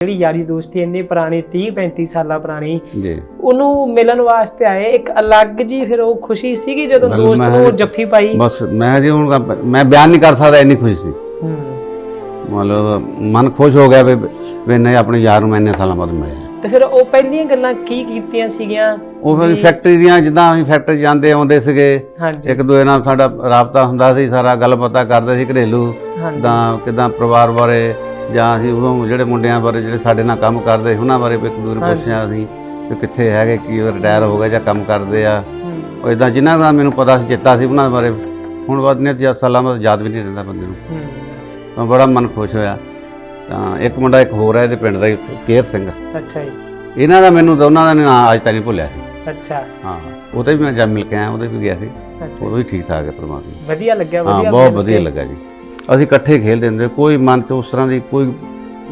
ਜਿਹੜੀ ਯਾਰੀ ਦੋਸਤੀ ਇੰਨੀ ਪੁਰਾਣੀ 30 35 ਸਾਲਾਂ ਪੁਰਾਣੀ ਜੀ। ਉਹਨੂੰ ਮਿਲਣ ਵਾਸਤੇ ਆਏ। ਇੱਕ ਅਲੱਗ ਜੀ ਫਿਰ ਉਹ ਖੁਸ਼ੀ ਸੀਗੀ ਜਦੋਂ ਦੋਸਤ ਮੈਂ- ਨੂੰ ਜੱਫੀ ਪਾਈ। ਬਸ ਮੈਂ ਜੀ ਹੁਣ ਮੈਂ ਬਿਆਨ ਨਹੀਂ ਕਰ ਸਕਦਾ ਇੰਨੀ ਖੁਸ਼ੀ ਸੀ। ਹੂੰ। ਮਤਲਬ ਮਨ ਖੁਸ਼ ਹੋ ਗਿਆ ਵੀ ਵੀ ਨਹੀਂ ਆਪਣੇ ਯਾਰ ਨੂੰ ਮੈਂ ਇੰਨੇ ਸਾਲਾਂ ਬਾਅਦ ਮਿਲਿਆ। ਤੇ ਫਿਰ ਉਹ ਪਹਿਲੀਆਂ ਗੱਲਾਂ ਕੀ ਕੀਤੀਆਂ ਸੀਗੀਆਂ? ਉਹ ਫਿਰ ਫੈਕਟਰੀ ਦੀਆਂ ਜਿੱਦਾਂ ਅਸੀਂ ਫੈਕਟਰੀ ਜਾਂਦੇ ਆਉਂਦੇ ਸੀਗੇ ਹਾਂਜੀ। ਇੱਕ ਦੂਏ ਨਾਲ ਸਾਡਾ ਰਾਬਤਾ ਹੁੰਦਾ ਸੀ ਸਾਰਾ ਗੱਲ ਪਤਾ ਕਰਦੇ ਸੀ ਘਰੇਲੂ ਹਾਂਜੀ। ਕਿਦਾਂ ਪਰਿਵਾਰ ਬਾਰੇ ਜਾਂ ਅਸੀਂ ਉਦੋਂ ਜਿਹੜੇ ਮੁੰਡਿਆਂ ਬਾਰੇ ਜਿਹੜੇ ਸਾਡੇ ਨਾਲ ਕੰਮ ਕਰਦੇ ਸੀ ਉਹਨਾਂ ਬਾਰੇ ਵੀ ਨੂੰ ਪੁੱਛਿਆ ਅਸੀਂ ਵੀ ਕਿੱਥੇ ਹੈਗੇ ਕੀ ਰਿਟਾਇਰ ਹੋ ਗਏ ਜਾਂ ਕੰਮ ਕਰਦੇ ਆ। ਉਹ ਇਦਾਂ ਜਿਨ੍ਹਾਂ ਦਾ ਮੈਨੂੰ ਪਤਾ ਸੀ ਚੇਤਾ ਸੀ ਉਹਨਾਂ ਬਾਰੇ ਹੁਣ ਬਾਅਦ ਨੇ ਤੇ ਸਾਲਾਂ ਬਾਅਦ ਯਾਦ ਵੀ ਨਹੀਂ ਰਹਿੰਦਾ ਬੰਦੇ ਨੂੰ। ਤਾਂ ਬੜਾ ਮਨ ਖੁਸ਼ ਹੋਇਆ। ਤਾਂ ਇੱਕ ਮੁੰਡਾ ਇੱਕ ਹੋਰ ਹੈ ਇਹਦੇ ਪਿੰਡ ਦਾ ਹੀ ਕੇਰ ਸਿੰਘ। ਅੱਛਾ ਜੀ। ਇਹਨਾਂ ਦਾ ਮੈਨੂੰ ਦੋਨਾਂ ਦਾ ਨਾਂ ਅੱਜ ਤੱਕ ਨਹੀਂ ਭੁੱਲਿਆ ਸੀ। ਅੱਛਾ। ਹਾਂ ਉਹਦੇ ਵੀ ਮੈਂ ਜਦ ਮਿਲ ਕੇ ਆਇਆ ਉਹਦੇ ਵੀ ਗਿਆ ਸੀ। ਉਹ ਵੀ ਠੀਕ ਠਾਕ ਹੈ ਪਰਮਾਤਮਾ ਵਧੀਆ ਲੱਗਿਆ ਹਾਂ ਵਧੀਆ ਬਹੁਤ ਵਧੀਆ ਕੇ। ਲੱਗਾ ਜੀ। ਅਸੀਂ ਇਕੱਠੇ ਖੇਡਦੇ ਹੁੰਦੇ ਕੋਈ ਮਨ 'ਚ ਉਸ ਤਰ੍ਹਾਂ ਦੀ ਕੋਈ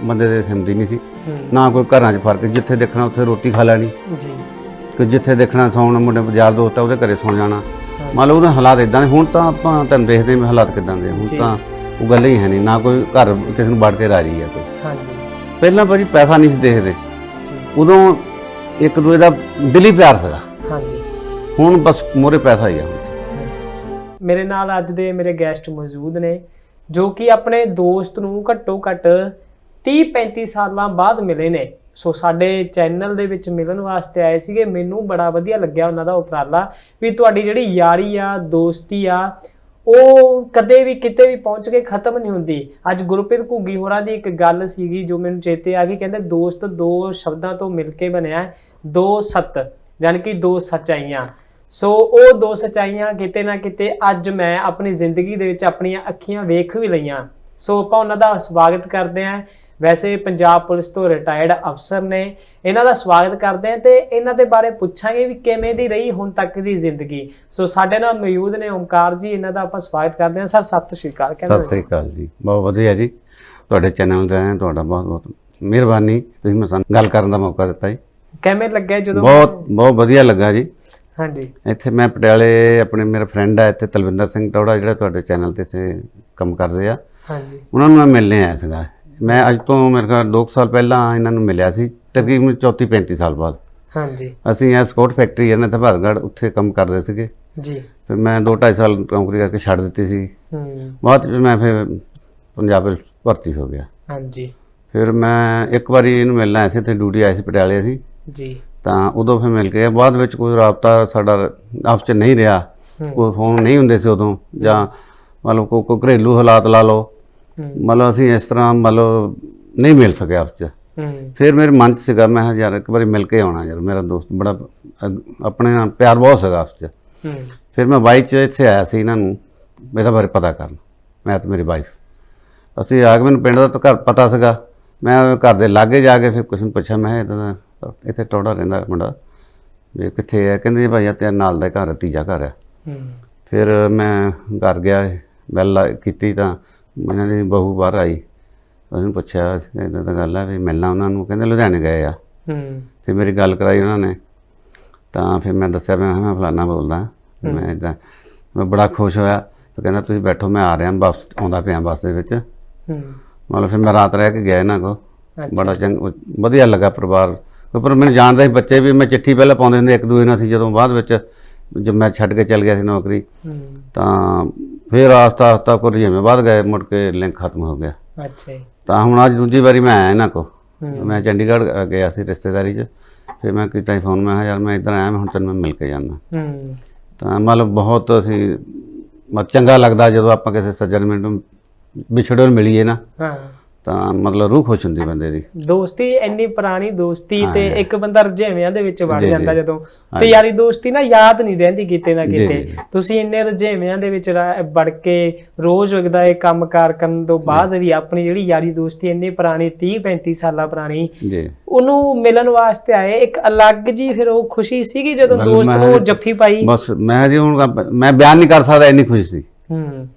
ਬੰਦੇ ਦੇ ਹੁੰਦੀ ਨਹੀਂ ਸੀ। ਹੂੰ, ਨਾ ਕੋਈ ਘਰਾਂ 'ਚ ਫ਼ਰਕ ਜਿੱਥੇ ਦੇਖਣਾ ਉੱਥੇ ਰੋਟੀ ਖਾ ਲੈਣੀ। ਜੀ। ਕਿ ਜਿੱਥੇ ਦੇਖਣਾ ਸੌਣ ਮੁੰਡੇ ਬਾਜ਼ਾਰ ਦੋਸਤ ਆ ਉਹਦੇ ਘਰੇ ਸੌਣ ਜਾਣਾ। ਹਾਂ। ਮੰਨ ਲਓ ਉਹਦੇ ਹਾਲਾਤ ਇਦਾਂ ਦੇ ਹੁਣ ਤਾਂ ਆਪਾਂ ਤੁਹਾਨੂੰ ਦੇਖਦੇ ਹਾਂ ਹਾਲਾਤ ਕਿਦਾਂ ਦੇ। ਹੁਣ। ਤਾਂ ਉਹ ਗੱਲ ਹੀ ਹੈ ਨਹੀਂ। ਨਾ ਕੋਈ ਘਰ ਕਿਸੇ ਨੂੰ ਵੜ ਕੇ ਰਾਜੀ ਆ ਕੋਈ। ਹਾਂਜੀ। ਪਹਿਲਾਂ ਭਾਜੀ ਪੈਸਾ ਨਹੀਂ ਸੀ ਦੇਖਦੇ। ਉਦੋਂ ਇੱਕ ਦੂਜੇ ਦਾ ਦਿਲੀ ਪਿਆਰ ਸੀਗਾ। ਹਾਂਜੀ। ਹੁਣ ਬਸ ਮੋਰੇ ਪੈਸਾ ਹੀ ਆ। ਮੇਰੇ ਨਾਲ ਅੱਜ ਦੇ ਮੇਰੇ ਗੈਸਟ ਮੌਜੂਦ ਨੇ। ਜੋ ਕਿ ਆਪਣੇ ਦੋਸਤ ਨੂੰ ਘੱਟੋ ਘੱਟ 30 35 ਸਾਲਾਂ ਬਾਅਦ ਮਿਲੇ ਨੇ। ਸੋ ਸਾਡੇ ਚੈਨਲ ਦੇ ਵਿੱਚ ਮਿਲਣ ਵਾਸਤੇ ਆਏ ਸੀਗੇ। ਮੈਨੂੰ ਬੜਾ ਵਧੀਆ ਲੱਗਿਆ ਉਹਨਾਂ ਦਾ ਉਪਰਾਲਾ ਵੀ ਤੁਹਾਡੀ ਜਿਹੜੀ ਯਾਰੀ ਆ, ਦੋਸਤੀ ਆ, ਉਹ ਕਦੇ ਵੀ ਕਿਤੇ ਵੀ ਪਹੁੰਚ ਕੇ ਖਤਮ ਨਹੀਂ ਹੁੰਦੀ। ਅੱਜ ਗੁਰਪ੍ਰੀਤ ਘੁੱਗੀ ਹੋਰਾਂ ਦੀ ਇੱਕ ਗੱਲ ਸੀਗੀ ਜੋ ਮੈਨੂੰ ਚੇਤੇ ਆ ਗਈ, ਕਹਿੰਦੇ ਦੋਸਤ ਦੋ ਸ਼ਬਦਾਂ ਤੋਂ ਮਿਲ ਕੇ ਬਣਿਆ ਦੋ ਸੱਤ ਯਾਨੀ ਕਿ ਦੋ ਸੱਚਾਈਆਂ। ਸੋ ਉਹ ਦੋ ਸੱਚਾਈਆਂ ਕਿਤੇ ਨਾ ਕਿਤੇ ਅੱਜ ਮੈਂ ਆਪਣੀ ਜ਼ਿੰਦਗੀ ਦੇ ਵਿੱਚ ਆਪਣੀਆਂ ਅੱਖੀਆਂ ਵੇਖ ਵੀ ਲਈਆਂ। ਸੋ ਆਪਾਂ ਉਹਨਾਂ ਦਾ ਸਵਾਗਤ ਕਰਦੇ ਹਾਂ। ਵੈਸੇ ਪੰਜਾਬ ਪੁਲਿਸ ਤੋਂ ਰਿਟਾਇਰਡ ਅਫਸਰ ਨੇ। ਇਹਨਾਂ ਦਾ ਸਵਾਗਤ ਕਰਦੇ ਹਾਂ ਤੇ ਇਹਨਾਂ ਦੇ ਬਾਰੇ ਪੁੱਛਾਂਗੇ ਵੀ ਕਿਵੇਂ ਦੀ ਰਹੀ ਹੁਣ ਤੱਕ ਦੀ ਜ਼ਿੰਦਗੀ। ਸੋ ਸਾਡੇ ਨਾਲ ਮੌਜੂਦ ਨੇ ਓਮਕਾਰ ਜੀ ਇਹਨਾਂ ਦਾ ਆਪਾਂ ਸਵਾਗਤ ਕਰਦੇ ਹਾਂ। ਸਰ ਸਤਿ ਸ਼੍ਰੀ ਅਕਾਲ ਸਤਿ ਸ੍ਰੀ ਅਕਾਲ ਜੀ। ਬਹੁਤ ਵਧੀਆ ਜੀ। ਤੁਹਾਡੇ ਚੈਨਲ ਤੇ ਆਏ ਤੁਹਾਡਾ ਬਹੁਤ ਬਹੁਤ ਮਿਹਰਬਾਨੀ। ਤੁਸੀਂ ਮੈਨੂੰ ਗੱਲ ਕਰਨ ਦਾ ਮੌਕਾ ਦਿੱਤਾ ਜੀ। ਕਿਵੇਂ ਲੱਗਿਆ ਜਦੋਂ ਬਹੁਤ ਬਹੁਤ ਵਧੀਆ ਲੱਗਾ ਜੀ। ਹਾਂਜੀ। ਇੱਥੇ ਮੈਂ ਪਟਿਆਲੇ ਆਪਣੇ ਮੇਰਾ ਫਰੈਂਡ ਹੈ ਇੱਥੇ ਤਲਵਿੰਦਰ ਸਿੰਘ ਟੌੜਾ ਜਿਹੜਾ ਤੁਹਾਡੇ ਚੈਨਲ ਤੇ ਇੱਥੇ ਕੰਮ ਕਰਦੇ ਆ। ਹਾਂਜੀ। ਉਹਨਾਂ ਨੂੰ ਮੈਂ ਮਿਲਣੇ ਆਇਆ ਸੀਗਾ। ਮੈਂ ਅੱਜ ਤੋਂ ਮੇਰੇ ਖਿਆਲ 2 ਸਾਲ ਪਹਿਲਾਂ ਇਹਨਾਂ ਨੂੰ ਮਿਲਿਆ ਸੀ ਤਕਰੀਬਨ 34 35 ਸਾਲ ਬਾਅਦ। ਹਾਂਜੀ। ਅਸੀਂ ਇਹ ਸਕੋਟ ਫੈਕਟਰੀ ਹੈ ਨਾ ਤਭਾਰਗੜ੍ਹ ਉੱਥੇ ਕੰਮ ਕਰਦੇ ਸੀਗੇ। ਜੀ। ਫਿਰ ਮੈਂ 2 2.5 ਸਾਲ ਨੌਕਰੀ ਕਰਕੇ ਛੱਡ ਦਿੱਤੀ ਸੀ। ਹੂੰ। ਬਾਅਦ ਵਿੱਚ ਮੈਂ ਫਿਰ ਪੰਜਾਬ ਵਿੱਚ ਭਰਤੀ ਹੋ ਗਿਆ। ਹਾਂਜੀ। ਫਿਰ ਮੈਂ ਇੱਕ ਵਾਰੀ ਇਹਨੂੰ ਮਿਲਣ ਆਇਆ ਸੀ ਤੇ ਡਿਊਟੀ ਆਈ ਸੀ ਪਟਿਆਲੇ ਅਸੀਂ। ਜੀ। ਤਾਂ ਉਦੋਂ ਫਿਰ ਮਿਲ ਕੇ ਬਾਅਦ ਵਿੱਚ ਕੋਈ ਰਾਬਤਾ ਸਾਡਾ ਆਪਸ ਚ ਨਹੀਂ ਰਿਹਾ। ਕੋਈ ਫੋਨ ਨਹੀਂ ਹੁੰਦੇ ਸੀ ਉਦੋਂ। ਜਾਂ ਮਤਲਬ ਕੋਈ ਕੋਈ ਘਰੇਲੂ ਹਾਲਾਤ ਲਾ ਲਓ। ਮਤਲਬ ਅਸੀਂ ਇਸ ਤਰ੍ਹਾਂ ਮਤਲਬ ਨਹੀਂ ਮਿਲ ਸਕੇ ਆਪਸ ਚ। ਫਿਰ ਮੇਰੇ ਮਨ 'ਚ ਸੀਗਾ ਮੈਂ ਯਾਰ ਇੱਕ ਵਾਰੀ ਮਿਲ ਕੇ ਆਉਣਾ ਯਾਰ। ਮੇਰਾ ਦੋਸਤ ਬੜਾ ਆਪਣੇ ਨਾਲ ਪਿਆਰ ਬਹੁਤ ਸੀਗਾ ਆਪਸ ਚ। ਫਿਰ ਮੈਂ ਬਾਈਕ 'ਚ ਇੱਥੇ ਆਇਆ ਸੀ ਇਹਨਾਂ ਨੂੰ ਇਹਦਾ ਬਾਰੇ ਪਤਾ ਕਰਨ। ਮੈਂ ਤੇ ਮੇਰੀ ਵਾਈਫ ਅਸੀਂ ਆ ਕੇ ਮੈਨੂੰ ਪਿੰਡ ਦਾ ਤਾਂ ਘਰ ਪਤਾ ਸੀਗਾ। ਮੈਂ ਘਰ ਦੇ ਲਾਗੇ ਜਾ ਕੇ ਫਿਰ ਕੁਛ ਨੂੰ ਪੁੱਛਿਆ ਮੈਂ ਇਦਾਂ ਦਾ ਇੱਥੇ ਟੋੜਾ ਰਹਿੰਦਾ ਮੁੰਡਾ। ਵੀ ਕਿੱਥੇ ਹੈ? ਕਹਿੰਦੇ ਭਾਈ ਆ ਤੇਰੇ ਨਾਲ ਦਾ ਘਰ ਤੀਜਾ ਘਰ ਹੂੰ। ਫਿਰ ਮੈਂ ਘਰ ਗਿਆ ਬੈਲ ਕੀਤੀ ਤਾਂ ਇਹਨਾਂ ਦੀ ਬਹੂ ਬਾਹਰ ਆਈ। ਉਹਨੂੰ ਪੁੱਛਿਆ ਇਦਾਂ ਦਾ ਗੱਲ ਹੈ ਵੀ ਮਿਲਣਾ ਉਹਨਾਂ ਨੂੰ। ਕਹਿੰਦੇ ਲੁਧਿਆਣੇ ਗਏ ਆ। ਹੂੰ। ਫਿਰ ਮੇਰੀ ਗੱਲ ਕਰਾਈ ਉਹਨਾਂ ਨੇ। ਤਾਂ ਫਿਰ ਮੈਂ ਦੱਸਿਆ ਮੈਂ ਮੈਂ ਫਲਾਨਾ ਬੋਲਦਾ। ਮੈਂ ਇਦਾਂ ਮੈਂ ਬੜਾ ਖੁਸ਼ ਹੋਇਆ। ਤੇ ਕਹਿੰਦਾ ਤੁਸੀਂ ਬੈਠੋ ਮੈਂ ਆ ਰਿਹਾ ਬੱਸ ਆਉਂਦਾ ਪਿਆ ਬੱਸ ਦੇ ਵਿੱਚ। ਹੂੰ। ਮਤਲਬ ਫਿਰ ਮੈਂ ਰਾਤ ਰਹਿ ਕੇ ਗਿਆ ਇਹਨਾਂ ਕੋ। ਬੜਾ ਚੰਗ ਵਧੀਆ ਲੱਗਾ ਪਰਿਵਾਰ। ਪਰ ਮੈਨੂੰ ਜਾਣਦਾ ਸੀ ਬੱਚੇ ਵੀ ਮੈਂ ਚਿੱਠੀ ਪਹਿਲਾਂ ਪਾਉਂਦੇ ਹੁੰਦੇ ਇੱਕ ਦੂਜੇ ਨਾਲ ਸੀ ਜਦੋਂ ਬਾਅਦ ਵਿੱਚ ਜਦ ਮੈਂ ਛੱਡ ਕੇ ਚੱਲ ਗਿਆ ਸੀ ਨੌਕਰੀ ਹੂੰ। ਤਾਂ ਫਿਰ ਆਸਤਾ ਆਸਤਾ ਕੁਝ ਜਿਵੇਂ ਵੱਧ ਗਏ ਮੁੜ ਕੇ ਲਿੰਕ ਖਤਮ ਹੋ ਗਿਆ। ਅੱਛਾ ਤਾਂ ਹੁਣ ਅੱਜ ਦੂਜੀ ਵਾਰੀ ਮੈਂ ਆਇਆ ਇਹਨਾਂ ਕੋ ਹੂੰ। ਮੈਂ ਚੰਡੀਗੜ੍ਹ ਗਿਆ ਸੀ ਰਿਸ਼ਤੇਦਾਰੀ 'ਚ ਫਿਰ ਮੈਂ ਕੀਤਾ ਫੋਨ ਮੈਂ ਕਿਹਾ ਯਾਰ ਮੈਂ ਇੱਧਰ ਆਇਆ ਮੈਂ ਹੁਣ ਤੈਨੂੰ ਮੈਂ ਮਿਲ ਕੇ ਜਾਂਦਾ। ਹੂੰ। ਤਾਂ ਮਤਲਬ ਬਹੁਤ ਅਸੀਂ ਚੰਗਾ ਲੱਗਦਾ ਜਦੋਂ ਆਪਾਂ ਕਿਸੇ ਸੱਜਣ ਮਿੰਟ ਨੂੰ ਵਿਛੜੋਂ ਮਿਲੀਏ ਨਾ। ਹਾਂ। ਤਾਂ ਮਤਲਬ ਰੂਹ ਖੁਸ਼ ਹੁੰਦੀ ਬੰਦੇ ਦੀ ਦੋਸਤੀ ਇੰਨੀ ਪੁਰਾਣੀ ਦੋਸਤੀ ਤੇ। ਇੱਕ ਬੰਦਾ ਰਜੇਵਿਆਂ ਦੇ ਵਿੱਚ ਵੜ। ਜਾਂਦਾ ਜਦੋਂ ਤੇ। ਯਾਰੀ ਦੋਸਤੀ ਨਾ ਯਾਦ ਨਹੀਂ ਰਹਿੰਦੀ ਕਿਤੇ ਨਾ ਕਿਤੇ। ਤੁਸੀਂ ਇੰਨੇ ਰਜੇਵਿਆਂ ਦੇ ਵਿੱਚ ਵੜ ਕੇ ਰੋਜ਼ ਵਗਦਾ ਇਹ ਕੰਮਕਾਰ ਕਰਨ ਤੋਂ ਬਾਅਦ ਵੀ ਆਪਣੀ ਜਿਹੜੀ ਯਾਰੀ ਦੋਸਤੀ ਇੰਨੀ ਪੁਰਾਣੀ 30 35 ਸਾਲਾਂ ਪੁਰਾਣੀ ਜੀ ਉਹਨੂੰ ਮਿਲਣ ਵਾਸਤੇ ਆਏ ਇੱਕ ਅਲੱਗ ਜੀ ਫਿਰ ਉਹ ਖੁਸ਼ੀ ਸੀਗੀ ਜਦੋਂ ਦੋਸਤ ਨੂੰ ਜੱਫੀ ਪਾਈ ਬਸ ਮੈਂ ਜੀ ਹੁਣ ਮੈਂ ਬਿਆਨ ਨਹੀਂ ਕਰ ਸਕਦਾ ਇੰਨੀ ਖੁਸ਼ੀ ਸੀ ਹੂੰ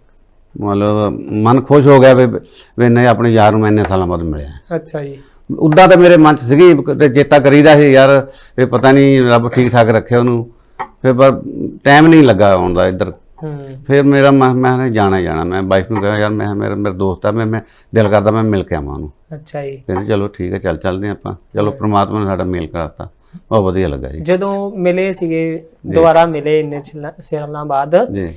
ਮਤਲਬ ਮਨ ਖੁਸ਼ ਹੋ ਗਿਆ ਵੀ ਵੀ ਨਹੀਂ ਆਪਣੇ ਯਾਰ ਨੂੰ ਮੈਂ ਇੰਨੇ ਸਾਲਾਂ ਬਾਅਦ ਮਿਲਿਆ। ਅੱਛਾ ਜੀ। ਉਦਾਂ ਤਾਂ ਮੇਰੇ ਮਨ 'ਚ ਸੀਗੀ ਤੇ ਚੇਤਾ ਕਰੀਦਾ ਸੀ ਯਾਰ ਇਹ ਪਤਾ ਨਹੀਂ ਰੱਬ ਠੀਕ ਠਾਕ ਰੱਖੇ ਉਹਨੂੰ। ਫਿਰ ਪਰ ਟਾਈਮ ਨਹੀਂ ਲੱਗਾ ਆਉਣ ਦਾ ਇੱਧਰ। ਫਿਰ ਮੇਰਾ ਮੈਂ ਮੈਂ ਜਾਣਾ ਹੀ ਜਾਣਾ। ਮੈਂ ਵਾਈਫ ਨੂੰ ਕਿਹਾ ਯਾਰ ਮੈਂ ਮੇਰਾ ਮੇਰਾ ਦੋਸਤ ਆ ਮੈਂ ਮੈਂ ਦਿਲ ਕਰਦਾ ਮੈਂ ਮਿਲ ਕੇ ਆਵਾਂ ਉਹਨੂੰ। ਅੱਛਾ ਜੀ। ਕਹਿੰਦੇ ਚਲੋ ਠੀਕ ਹੈ ਚੱਲ ਚੱਲਦੇ ਆਪਾਂ। ਚਲੋ ਪ੍ਰਮਾਤਮਾ ਨੇ ਸਾਡਾ ਮੇਲ ਕਰਾਤਾ। ਬਹੁਤ ਵਧੀਆ ਲੱਗਾ ਜੀ। ਜਦੋਂ ਮਿਲੇ ਸੀਗੇ ਦੁਬਾਰਾ ਮਿਲੇ ਇੰਨੇ ਸਾਲਾਂ ਬਾਅਦ ਜੀ।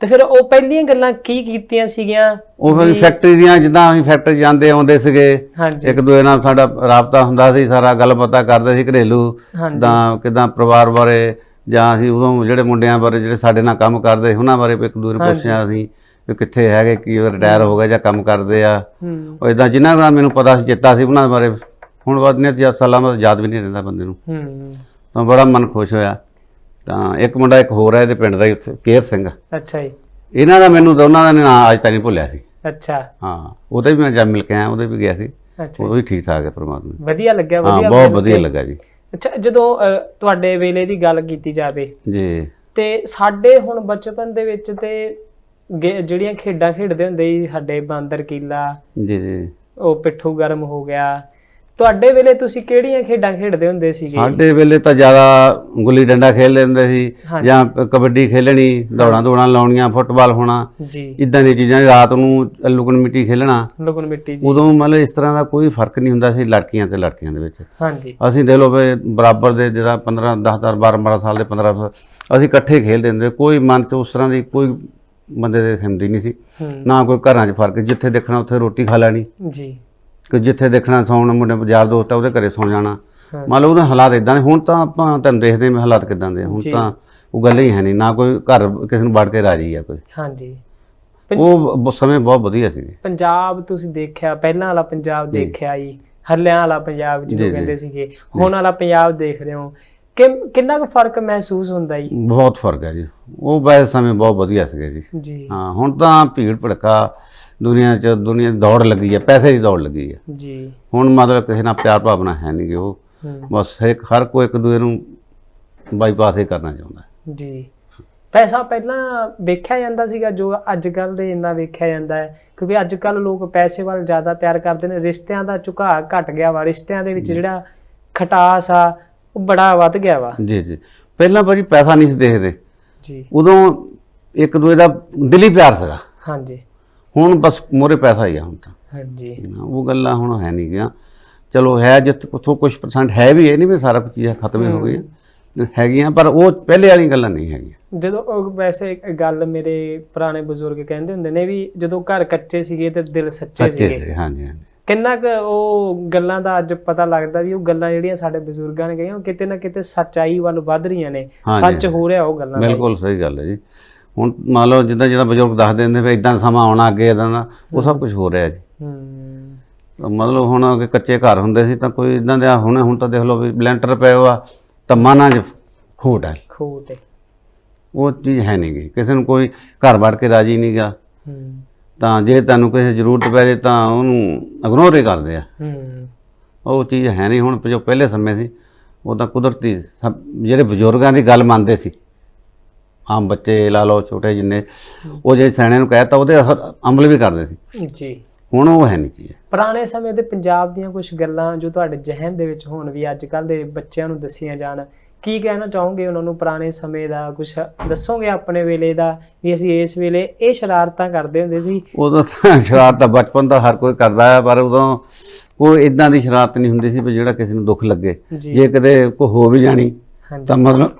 ਤੇ ਫਿਰ ਉਹ ਪਹਿਲੀਆਂ ਗੱਲਾਂ ਕੀ ਕੀਤੀਆਂ ਸੀਗੀਆਂ? ਉਹ ਫਿਰ ਫੈਕਟਰੀ ਦੀਆਂ ਜਿੱਦਾਂ ਅਸੀਂ ਫੈਕਟਰੀ ਜਾਂਦੇ ਆਉਂਦੇ ਸੀਗੇ ਹਾਂਜੀ। ਇੱਕ ਦੂਜੇ ਨਾਲ ਸਾਡਾ ਰਾਬਤਾ ਹੁੰਦਾ ਸੀ ਸਾਰਾ ਗੱਲਬਾਤਾਂ ਕਰਦੇ ਸੀ ਘਰੇਲੂ ਤਾਂ ਕਿਦਾਂ ਪਰਿਵਾਰ ਬਾਰੇ ਜਾਂ ਅਸੀਂ ਉਦੋਂ ਜਿਹੜੇ ਮੁੰਡਿਆਂ ਬਾਰੇ ਜਿਹੜੇ ਸਾਡੇ ਨਾਲ ਕੰਮ ਕਰਦੇ ਸੀ, ਉਹਨਾਂ ਬਾਰੇ ਵੀ ਇੱਕ ਦੂਜੇ ਪੁੱਛਿਆ ਅਸੀਂ ਵੀ ਕਿੱਥੇ ਹੈਗੇ ਕੀ ਰਿਟਾਇਰ ਹੋ ਗਏ ਜਾਂ ਕੰਮ ਕਰਦੇ ਆ। ਉਹ ਇਦਾਂ ਜਿਨ੍ਹਾਂ ਦਾ ਮੈਨੂੰ ਪਤਾ ਸੀ ਚੇਤਾ ਸੀ ਉਹਨਾਂ ਬਾਰੇ ਹੁਣ ਬਾਅਦ ਨੇ ਜ਼ਿਆਦਾ ਸਾਲਾਂ ਬਾਅਦ ਯਾਦ ਵੀ ਨਹੀਂ ਰਹਿੰਦਾ ਬੰਦੇ ਨੂੰ। ਹੂੰ। ਤਾਂ ਬੜਾ ਮਨ ਖੁਸ਼ ਹੋਇਆ। ਤਾਂ ਇੱਕ ਮੁੰਡਾ ਇੱਕ ਹੋਰ ਹੈ ਇਹਦੇ ਪਿੰਡ ਦਾ ਹੀ ਉੱਥੇ ਕੇਰ ਸਿੰਘ। ਅੱਛਾ ਜੀ। ਇਹਨਾਂ ਦਾ ਮੈਨੂੰ ਦੋਨਾਂ ਦਾ ਨਾਂ ਅੱਜ ਤੱਕ ਨਹੀਂ ਭੁੱਲਿਆ ਸੀ। ਅੱਛਾ। ਹਾਂ ਉਹਦੇ ਵੀ ਮੈਂ ਜਦ ਮਿਲ ਕੇ ਆਇਆ ਉਹਦੇ ਵੀ ਗਿਆ ਸੀ। ਉਹ ਵੀ ਠੀਕ ਠਾਕ ਹੈ ਪ੍ਰਮਾਤਮਾ। ਵਧੀਆ ਲੱਗਿਆ ਹਾਂ ਵਧੀਆ ਬਹੁਤ ਵਧੀਆ। ਲੱਗਾ ਜੀ। ਅੱਛਾ ਜਦੋਂ ਤੁਹਾਡੇ ਵੇਲੇ ਦੀ ਗੱਲ ਕੀਤੀ ਜਾਵੇ ਜੀ। ਤੇ ਸਾਡੇ ਹੁਣ ਬਚਪਨ ਦੇ ਵਿੱਚ ਤੇ ਜਿਹੜੀਆਂ ਖੇਡਾਂ ਖੇਡਦੇ ਹੁੰਦੇ ਸੀ ਸਾਡੇ ਬਾਂਦਰ ਕੀਲਾ ਜੀ ਜੀ। ਉਹ ਪਿੱਠੂ ਗਰਮ ਹੋ ਗਿਆ ਤੁਹਾਡੇ ਵੇਲੇ ਤੁਸੀਂ ਕਿਹੜੀਆਂ ਖੇਡਾਂ ਖੇਡਦੇ ਹੁੰਦੇ ਸੀਗੇ? ਸਾਡੇ ਵੇਲੇ ਤਾਂ ਜ਼ਿਆਦਾ ਗੁੱਲੀ ਡੰਡਾ ਖੇਡ ਲੈਂਦੇ ਸੀ। ਜਾਂ ਕਬੱਡੀ ਖੇਲਣੀ ਦੌੜਾਂ ਦੌੜਾਂ ਲਾਉਣੀਆਂ ਫੁੱਟਬਾਲ ਹੋਣਾ ਜੀ। ਇਦਾਂ ਦੀਆਂ ਚੀਜ਼ਾਂ ਰਾਤ ਨੂੰ ਲੁਕਣ ਮਿੱਟੀ ਖੇਲਣਾ। ਲੁਕਣ ਮਿੱਟੀ ਜੀ। ਉਦੋਂ ਮਤਲਬ ਇਸ ਤਰ੍ਹਾਂ ਦਾ ਕੋਈ ਫ਼ਰਕ ਨਹੀਂ ਹੁੰਦਾ ਸੀ ਲੜਕੀਆਂ ਤੇ ਲੜਕੀਆਂ ਦੇ ਵਿੱਚ। ਹਾਂਜੀ ਅਸੀਂ ਦੇਖ ਲਓ ਵੀ ਬਰਾਬਰ ਦੇ ਜਿਹੜਾ 15 10 10 12 12 ਸਾਲ ਦੇ 15 ਸਾਲ, ਅਸੀਂ ਇਕੱਠੇ ਖੇਡਦੇ ਹੁੰਦੇ। ਕੋਈ ਮਨ 'ਚ ਉਸ ਤਰ੍ਹਾਂ ਦੀ ਕੋਈ ਬੰਦੇ ਦੇ ਹੁੰਦੀ ਨਹੀਂ ਸੀ। ਨਾ ਕੋਈ ਘਰਾਂ 'ਚ ਫ਼ਰਕ ਜਿੱਥੇ ਦੇਖਣਾ ਉੱਥੇ ਰੋਟੀ ਖਾ ਲੈਣੀ। ਜੀ। ਕਿ ਜਿੱਥੇ ਦੇਖਣਾ ਸੌਣ ਮੁੰਡੇ ਯਾਰ ਦੋਸਤ ਆ ਉਹਦੇ ਘਰੇ ਸੌ ਜਾਣਾ। ਮੰਨ ਲਓ ਉਹਦੇ ਹਾਲਾਤ ਇਦਾਂ ਦੇ ਹੁਣ ਤਾਂ ਆਪਾਂ ਤੁਹਾਨੂੰ ਦੇਖਦੇ ਹਾਂ ਹਾਲਾਤ ਕਿਦਾਂ ਦੇ। ਹੁਣ। ਤਾਂ ਉਹ ਗੱਲ ਹੀ ਹੈ ਨਹੀਂ ਨਾ ਕੋਈ ਘਰ ਕਿਸੇ ਨੂੰ ਵੜ ਕੇ ਰਾਜੀ ਆ ਕੋਈ। ਹਾਂਜੀ। ਉਹ ਬ- ਸਮੇਂ ਬਹੁਤ ਵਧੀਆ ਸੀ। ਪੰਜਾਬ ਤੁਸੀਂ ਦੇਖਿਆ ਪਹਿਲਾਂ ਵਾਲਾ ਪੰਜਾਬ ਦੇਖਿਆ ਜੀ ਹੱਲਿਆਂ ਵਾਲਾ ਪੰਜਾਬ ਜਿਹਨੂੰ। ਕਹਿੰਦੇ ਸੀਗੇ। ਹੁਣ ਵਾਲਾ ਪੰਜਾਬ ਦੇਖ ਰਹੇ ਹੋ ਕਿ ਕਿੰਨਾ ਕੁ ਫ਼ਰਕ ਮਹਿਸੂਸ ਹੁੰਦਾ ਜੀ? ਬਹੁਤ ਫ਼ਰਕ ਹੈ ਜੀ। ਉਹ ਵੈਸੇ ਸਮੇਂ ਬਹੁਤ ਵਧੀਆ ਸੀਗੇ ਜੀ। ਜੀ। ਹਾਂ ਹੁਣ ਤਾਂ ਭੀੜ ਭੜਕਾ ਦੁਨੀਆ 'ਚ ਦੁਨੀਆ ਦੀ ਦੌੜ ਲੱਗੀ ਹੈ ਪੈਸੇ ਦੀ ਦੌੜ ਲੱਗੀ ਹੈ। ਜੀ। ਹੁਣ ਮਤਲਬ ਕਿਸੇ ਨਾਲ ਪਿਆਰ ਭਾਵਨਾ ਹੈ ਨਹੀਂ ਗੇ ਉਹ। ਬਸ ਇੱਕ ਹਰ ਕੋਈ ਇੱਕ ਦੂਜੇ ਨੂੰ ਬਾਈਪਾਸ ਹੀ ਕਰਨਾ ਚਾਹੁੰਦਾ। ਜੀ। ਪੈਸਾ ਪਹਿਲਾਂ ਵੇਖਿਆ ਜਾਂਦਾ ਸੀਗਾ ਜੋ ਅੱਜ ਕੱਲ ਦੇ ਇੰਨਾ ਵੇਖਿਆ ਜਾਂਦਾ ਹੈ ਕਿਉਂਕਿ ਅੱਜ ਕੱਲ ਲੋਕ ਪੈਸੇ ਵੱਲ ਜ਼ਿਆਦਾ ਪਿਆਰ ਕਰਦੇ ਨੇ। ਰਿਸ਼ਤਿਆਂ ਦਾ ਝੁਕਾਅ ਘਟ ਗਿਆ ਵਾ ਰਿਸ਼ਤਿਆਂ ਦੇ ਵਿੱਚ ਜਿਹੜਾ ਖਟਾਸ ਆ ਉਹ ਬੜਾ ਵੱਧ ਗਿਆ ਵਾ। ਜੀ ਜੀ। ਪਹਿਲਾਂ ਭਾਜੀ ਪੈਸਾ ਨਹੀਂ ਸੀ ਦੇਖਦੇ। ਜੀ। ਉਦੋਂ ਇੱਕ ਦੂਜੇ ਦਾ ਦਿਲੀ ਪਿਆਰ ਸੀਗਾ। ਹਾਂਜੀ। ਹੁਣ ਬਸ ਮੋਰੇ ਪੈਸਾ ਹੀ ਆ ਹੁਣ ਤਾਂ। ਹਾਂਜੀ। ਉਹ ਗੱਲਾਂ ਹੁਣ ਹੈ ਨਹੀਂ ਗਿਆ। ਚਲੋ ਹੈ ਜਿੱਥੇ ਕੁਛ ਕੁਝ ਪਰਸੈਂਟ ਹੈ ਵੀ ਇਹ ਨਹੀਂ ਵੀ ਸਾਰਾ ਕੁਝ ਚੀਜ਼ਾਂ ਖਤਮ ਹੀ ਗਈਆਂ। ਹੈਗੀਆਂ ਪਰ ਉਹ ਪਹਿਲੇ ਵਾਲੀ ਗੱਲਾਂ ਨਹੀਂ ਹੈਗੀਆਂ। ਜਦੋਂ ਉਹ ਵੈਸੇ ਇੱਕ ਗੱਲ ਮੇਰੇ ਪੁਰਾਣੇ ਬਜ਼ੁਰਗ ਕਹਿੰਦੇ ਹੁੰਦੇ ਨੇ ਵੀ ਜਦੋਂ ਘਰ ਕੱਚੇ ਸੀਗੇ ਤੇ ਦਿਲ ਸੱਚੇ ਸੱਚੇ ਸੀਗੇ। ਸੀ ਹਾਂਜੀ ਹਾਂਜੀ। ਕਿੰਨਾ ਕੁ ਉਹ ਗੱਲਾਂ ਦਾ ਅੱਜ ਪਤਾ ਲੱਗਦਾ ਵੀ ਉਹ ਗੱਲਾਂ ਜਿਹੜੀਆਂ ਸਾਡੇ ਬਜ਼ੁਰਗਾਂ ਨੇ ਕਹੀਆਂ ਉਹ ਕਿਤੇ ਨਾ ਕਿਤੇ ਸੱਚਾਈ ਵੱਲ ਵੱਧ ਰਹੀਆਂ ਨੇ। ਸੱਚ ਹੋ ਰਿਹਾ ਉਹ ਗੱਲਾਂ ਬਿਲਕੁਲ ਸਹੀ ਗੱਲ ਹੈ ਜੀ। ਹੁਣ ਮੰਨ ਲਓ ਜਿੱਦਾਂ ਜਿੱਦਾਂ ਬਜ਼ੁਰਗ ਦੱਸਦੇ ਹੁੰਦੇ ਵੀ ਇਦਾਂ ਸਮਾਂ ਆਉਣਾ ਅੱਗੇ ਇਦਾਂ ਦਾ ਉਹ ਸਭ ਕੁਝ ਹੋ ਰਿਹਾ ਜੀ। ਹੂੰ ਮਤਲਬ ਹੁਣ ਅੱਗੇ ਕੱਚੇ ਘਰ ਹੁੰਦੇ ਸੀ ਤਾਂ ਕੋਈ ਇਦਾਂ ਦੇ ਹੁਣ ਹੁਣ ਤਾਂ ਦੇਖ ਲਓ ਵੀ ਬਲੈਂਟਰ ਪਏ ਹੋਆ ਤਾਂ ਮਾਨਾਂ 'ਚ ਖੋਟ ਹੈ ਖੋਟ ਹੈ। ਉਹ ਚੀਜ਼ ਹੈ ਨਹੀਂ ਗੀ। ਕਿਸੇ ਨੂੰ ਕੋਈ ਘਰ ਵੜ ਕੇ ਰਾਜੀ ਨਹੀਂ ਗਾ। ਹੂੰ ਤਾਂ ਜੇ ਤੁਹਾਨੂੰ ਕਿਸੇ ਜ਼ਰੂਰਤ ਪੈ ਜੇ ਤਾਂ ਉਹਨੂੰ ਇਗਨੋਰ ਹੀ ਕਰਦੇ ਆ। ਹੂੰ ਉਹ ਚੀਜ਼ ਹੈ ਨਹੀਂ ਹੁਣ ਜੋ ਪਹਿਲੇ ਸਮੇਂ ਸੀ ਉਹ ਤਾਂ ਕੁਦਰਤੀ ਜਿਹੜੇ ਬਜ਼ੁਰਗਾਂ ਦੀ ਗੱਲ ਮੰਨਦੇ ਸੀ। ਆਮ ਬੱਚੇ ਲਾ ਲਓ ਛੋਟੇ ਜਿੰਨੇ ਉਹ ਜੇ ਸਿਆਣੇ ਨੂੰ ਕਹਿਤਾ ਉਹਦੇ ਅਸਰ ਅਮਲ ਵੀ ਕਰਦੇ ਸੀ। ਜੀ। ਹੁਣ ਉਹ ਹੈ ਨਹੀਂ ਚੀਜ਼ ਪੁਰਾਣੇ ਸਮੇਂ ਦੇ ਪੰਜਾਬ ਦੀਆਂ ਕੁਝ ਗੱਲਾਂ ਜੋ ਤੁਹਾਡੇ ਜ਼ਿਹਨ ਦੇ ਵਿੱਚ ਹੋਣ ਵੀ ਅੱਜ ਕੱਲ ਦੇ ਬੱਚਿਆਂ ਨੂੰ ਦੱਸੀਆਂ ਜਾਣ ਕੀ ਕਹਿਣਾ ਚਾਹੋਗੇ ਉਹਨਾਂ ਨੂੰ ਪੁਰਾਣੇ ਸਮੇਂ ਦਾ ਕੁਝ ਦੱਸੋਗੇ ਆਪਣੇ ਵੇਲੇ ਦਾ ਵੀ ਅਸੀਂ ਇਸ ਵੇਲੇ ਇਹ ਸ਼ਰਾਰਤਾਂ ਕਰਦੇ ਹੁੰਦੇ ਸੀ? ਉਦੋਂ ਤਾਂ ਸ਼ਰਾਰਤ ਤਾਂ ਬਚਪਨ ਦਾ ਹਰ ਕੋਈ ਕਰਦਾ ਹੈ ਪਰ ਉਦੋਂ ਕੋਈ ਇਦਾਂ ਦੀ ਸ਼ਰਾਰਤ ਨਹੀਂ ਹੁੰਦੀ ਸੀ ਵੀ ਜਿਹੜਾ ਕਿਸੇ ਨੂੰ ਦੁੱਖ ਲੱਗੇ। ਜੀ। ਜੇ ਕਦੇ ਕੋਈ ਹੋ ਵੀ ਜਾਣੀ ਹਾਂਜੀ। ਤਾਂ ਮਤਲਬ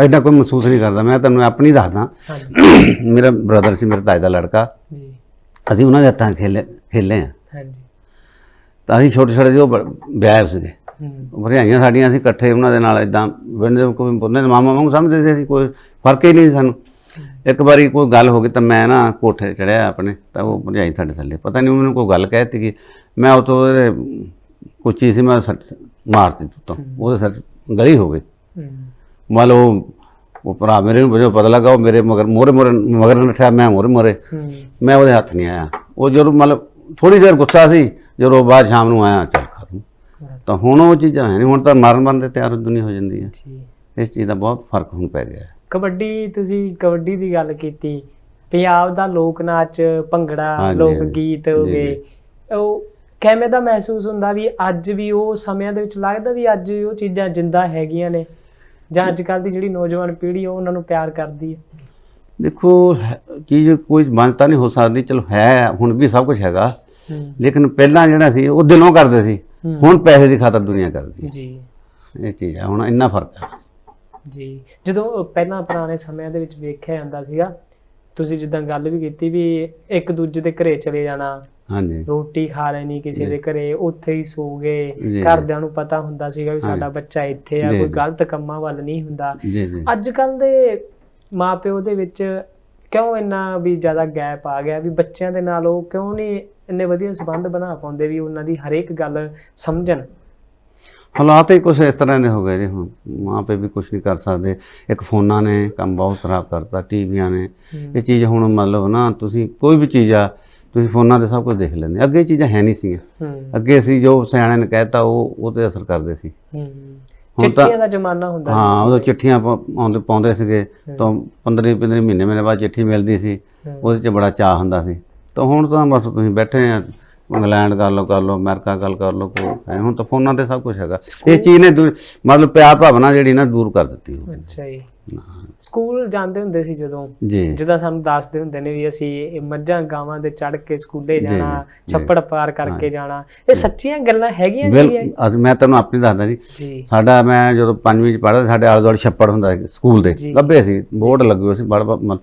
ਐਡਾ ਕੋਈ ਮਹਿਸੂਸ ਨਹੀਂ ਕਰਦਾ। ਮੈਂ ਤੁਹਾਨੂੰ ਆਪਣੀ ਦੱਸਦਾ। ਮੇਰਾ ਬ੍ਰਦਰ ਸੀ ਮੇਰੇ ਤਾਏ ਦਾ ਲੜਕਾ। ਜੀ। ਅਸੀਂ ਉਹਨਾਂ ਦੇ ਹੱਥਾਂ ਖੇਲੇ ਖੇਲੇ ਆ। ਹਾਂਜੀ। ਤਾਂ ਅਸੀਂ ਛੋਟੇ ਛੋਟੇ ਜਿਹੇ ਵਿਆਹ ਸੀਗੇ। ਹੂੰ। ਭਰਜਾਈਆਂ ਸਾਡੀਆਂ ਅਸੀਂ ਇਕੱਠੇ ਉਹਨਾਂ ਦੇ ਨਾਲ ਇਦਾਂ ਦੇ ਕੋਈ ਉਹਨਾਂ ਦੇ ਮਾਮਾ ਵਾਂਗੂ ਸਮਝਦੇ ਸੀ ਅਸੀਂ ਕੋਈ ਫ਼ਰਕ ਹੀ ਨਹੀਂ ਸੀ ਸਾਨੂੰ। ਇੱਕ ਵਾਰੀ ਕੋਈ ਗੱਲ ਹੋ ਗਈ ਤਾਂ ਮੈਂ ਨਾ ਕੋਠੇ ਚੜਿਆ ਆਪਣੇ ਤਾਂ ਉਹ ਭਰਜਾਈ ਸਾਡੇ ਥੱਲੇ। ਪਤਾ ਨਹੀਂ ਮੈਨੂੰ ਕੋਈ ਗੱਲ ਕਹਿਤੀ ਕਿ ਮੈਂ ਉਤੋਂ ਚੀਜ਼ ਸੀ ਮੈਂ ਮਾਰਤੀ ਤੋਂ ਉਹਦੇ ਸਿਰ 'ਚ ਗਲੀ ਹੋ ਗਈ। ਮੰਨ ਲਓ ਉਹ ਭਰਾ ਮੇਰੇ ਨੂੰ ਵਜੋਂ ਪਤਾ ਲੱਗਾ ਉਹ ਮੇਰੇ ਮਗਰ ਮੋਰੇ ਮੋਰੇ ਮਗਰ ਨਠਿਆ ਮੈਂ ਮੋਰੇ ਮੋਰੇ। ਮੈਂ ਉਹਦੇ ਹੱਥ ਨਹੀਂ ਆਇਆ। ਉਹ ਜਦੋਂ ਮਤਲਬ ਥੋੜੀ ਦੇਰ ਗੁੱਸਾ ਸੀ ਜਦੋਂ ਬਾਅਦ ਸ਼ਾਮ ਨੂੰ ਆਇਆ ਚੱਲ ਖਤਮ ਤਾਂ ਹੁਣ ਉਹ ਚੀਜ਼ਾਂ ਹੈ ਨਹੀਂ ਹੁਣ ਤਾਂ ਮਰਨ ਮਰਨ ਦੇ ਤਿਆਰ ਦੁਨੀਆ ਹੋ ਜਾਂਦੀ ਹੈ। ਜੀ। ਇਸ ਚੀਜ਼ ਦਾ ਬਹੁਤ ਫ਼ਰਕ ਹੁਣ ਪੈ ਗਿਆ ਹੈ। ਕਬੱਡੀ ਤੁਸੀਂ ਕਬੱਡੀ ਦੀ ਗੱਲ ਕੀਤੀ ਪੰਜਾਬ ਦਾ ਲੋਕ ਨਾਚ ਭੰਗੜਾ ਲੋਕ। ਗੀਤ ਹੋ ਗਏ। ਉਹ ਕਿਵੇਂ ਦਾ ਮਹਿਸੂਸ ਹੁੰਦਾ ਵੀ ਅੱਜ ਵੀ ਉਹ ਸਮਿਆਂ ਦੇ ਵਿੱਚ ਲੱਗਦਾ ਵੀ ਅੱਜ ਉਹ ਚੀਜ਼ਾਂ ਜਿੰਦਾ ਹੈਗੀਆਂ ਨੇ? ਜਾਂ ਅੱਜ ਕੱਲ ਦੀ ਜਿਹੜੀ ਨੌਜਵਾਨ ਪੀੜ੍ਹੀ ਉਹ ਉਹਨਾਂ ਨੂੰ ਪਿਆਰ ਕਰਦੀ ਹੈ ਦੇਖੋ ਚੀਜ਼ ਕੋਈ ਮਾਨਤਾ ਨਹੀਂ ਹੋ ਸਕਦੀ ਚਲੋ ਹੈ ਹੁਣ ਵੀ ਸਭ ਕੁਝ ਹੈਗਾ। ਲੇਕਿਨ ਪਹਿਲਾਂ ਜਿਹੜਾ ਸੀ ਉਹ ਦਿਲੋਂ ਕਰਦੇ ਸੀ। ਹੁਣ ਪੈਸੇ ਦੀ ਖਾਤਰ ਦੁਨੀਆ ਕਰਦੀ ਜੀ। ਇਹ ਚੀਜ਼ ਹੈ ਹੁਣ ਇੰਨਾ ਫ਼ਰਕ ਹੈ ਜੀ। ਜਦੋਂ ਪਹਿਲਾਂ ਪੁਰਾਣੇ ਸਮਿਆਂ ਦੇ ਵਿੱਚ ਵੇਖਿਆ ਜਾਂਦਾ ਸੀਗਾ ਤੁਸੀਂ ਜਿੱਦਾਂ ਗੱਲ ਵੀ ਕੀਤੀ ਵੀ ਇੱਕ ਦੂਜੇ ਦੇ ਘਰੇ ਚਲੇ ਜਾਣਾ ਹਾਂਜੀ। ਰੋਟੀ ਖਾ ਲੈਣੀ ਕਿਸੇ ਦੇ ਘਰੇ ਉੱਥੇ ਹੀ ਸੋ ਗਏ। ਘਰਦਿਆਂ ਨੂੰ ਪਤਾ ਹੁੰਦਾ ਸੀਗਾ ਵੀ ਸਾਡਾ ਬੱਚਾ ਇੱਥੇ ਆ ਕੋਈ। ਗਲਤ ਕੰਮਾਂ ਵੱਲ ਨਹੀਂ ਹੁੰਦਾ। ਅੱਜ ਕੱਲ ਦੇ ਮਾਪਿਓ ਦੇ ਵਿੱਚ ਕਿਉਂ ਇੰਨਾ ਵੀ ਜ਼ਿਆਦਾ ਗੈਪ ਆ ਗਿਆ? ਵੀ ਬੱਚਿਆਂ ਦੇ ਨਾਲ ਉਹ ਕਿਉਂ ਨਹੀਂ ਇੰਨੇ ਵਧੀਆ ਸੰਬੰਧ ਬਣਾ ਪਾਉਂਦੇ ਵੀ ਉਹਨਾਂ ਦੀ ਹਰੇਕ ਗੱਲ ਸਮਝਣ? ਹਾਲਾਤ ਹੀ ਕੁਝ ਇਸ ਤਰ੍ਹਾਂ ਦੇ ਹੋ ਗਏ ਜੀ। ਹੁਣ ਮਾਂ ਪਿਓ ਵੀ ਕੁਝ ਨਹੀਂ ਕਰ ਸਕਦੇ। ਇੱਕ ਫੋਨਾਂ ਨੇ ਕੰਮ ਬਹੁਤ ਖਰਾਬ ਕਰਤਾ ਟੀਵੀਆਂ ਨੇ। ਇਹ ਚੀਜ਼ ਹੁਣ ਮਤਲਬ ਨਾ ਤੁਸੀਂ ਕੋਈ ਵੀ ਚੀਜ਼ ਆ ਤੁਸੀਂ ਫੋਨਾਂ ਤੇ ਸਭ ਕੁਝ ਦੇਖ ਲੈਂਦੇ। ਅੱਗੇ ਚੀਜ਼ਾਂ ਹੈ ਨਹੀਂ ਸੀਗੀਆਂ। ਅੱਗੇ ਅਸੀਂ ਜੋ ਸਿਆਣਿਆਂ ਨੇ ਕਹਿਤਾ ਉਹ ਉਹ ਤੇ ਅਸਰ ਕਰਦੇ ਸੀ। ਚਿੱਠੀਆਂ ਦਾ ਜ਼ਮਾਨਾ ਹੁੰਦਾ ਹਾਂ ਉਦੋਂ ਚਿੱਠੀਆਂ ਆਉਂਦੇ ਪਾਉਂਦੇ ਸੀਗੇ। ਤਾਂ 15 15 ਮਹੀਨੇ ਮਹੀਨੇ ਬਾਅਦ ਚਿੱਠੀ ਮਿਲਦੀ ਸੀ। ਉਹਦੇ 'ਚ ਬੜਾ ਚਾਹ ਹੁੰਦਾ ਸੀ। ਤਾਂ ਹੁਣ ਤਾਂ ਬਸ ਤੁਸੀਂ ਬੈਠੇ ਆ ਇੰਗਲੈਂਡ ਕਰ ਲਓ ਕਰ ਲਓ ਅਮਰੀਕਾ ਗੱਲ ਕਰ ਲਓ ਕੋਈ ਹੁਣ ਤਾਂ ਫੋਨਾਂ ਤੇ ਸਭ ਕੁਝ ਹੈਗਾ। ਇਹ ਚੀਜ਼ ਨੇ ਮਤਲਬ ਪਿਆਰ ਭਾਵਨਾ ਜਿਹੜੀ ਨਾ ਦੂਰ ਕਰ ਦਿੱਤੀ। ਅੱਛਾ ਜੀ। ਸਕੂਲ ਜਾਂਦੇ ਹੁੰਦੇ ਸੀ ਜਦੋਂ। ਜਿੱਦਾਂ ਸਾਨੂੰ ਦੱਸਦੇ ਹੁੰਦੇ ਨੇ ਵੀ ਅਸੀਂ ਇਹ ਮੱਝਾਂ ਗਾਵਾਂ ਦੇ ਚੜ ਕੇ ਸਕੂਲੇ ਜਾਣਾ। ਛੱਪੜ ਪਾਰ ਕਰਕੇ ਜਾਣਾ। ਇਹ ਸੱਚੀਆਂ ਗੱਲਾਂ ਹੈਗੀਆਂ ਜੀ? ਅੱਜ ਮੈਂ ਤੁਹਾਨੂੰ ਆਪਣੀ ਦੱਸਦਾ ਜੀ। ਸਾਡਾ ਮੈਂ ਜਦੋਂ ਪੰਜਵੀਂ ਚ ਪੜ੍ਹਦਾ ਸਾਡੇ ਆਲੇ ਦੁਆਲੇ ਛੱਪੜ ਹੁੰਦਾ ਸੀ ਸਕੂਲ ਦੇ। ਲੱਭੇ ਸੀ ਬੋਰਡ ਲੱਗੇ ਹੋਏ ਸੀ ਬੜ ਬੜ-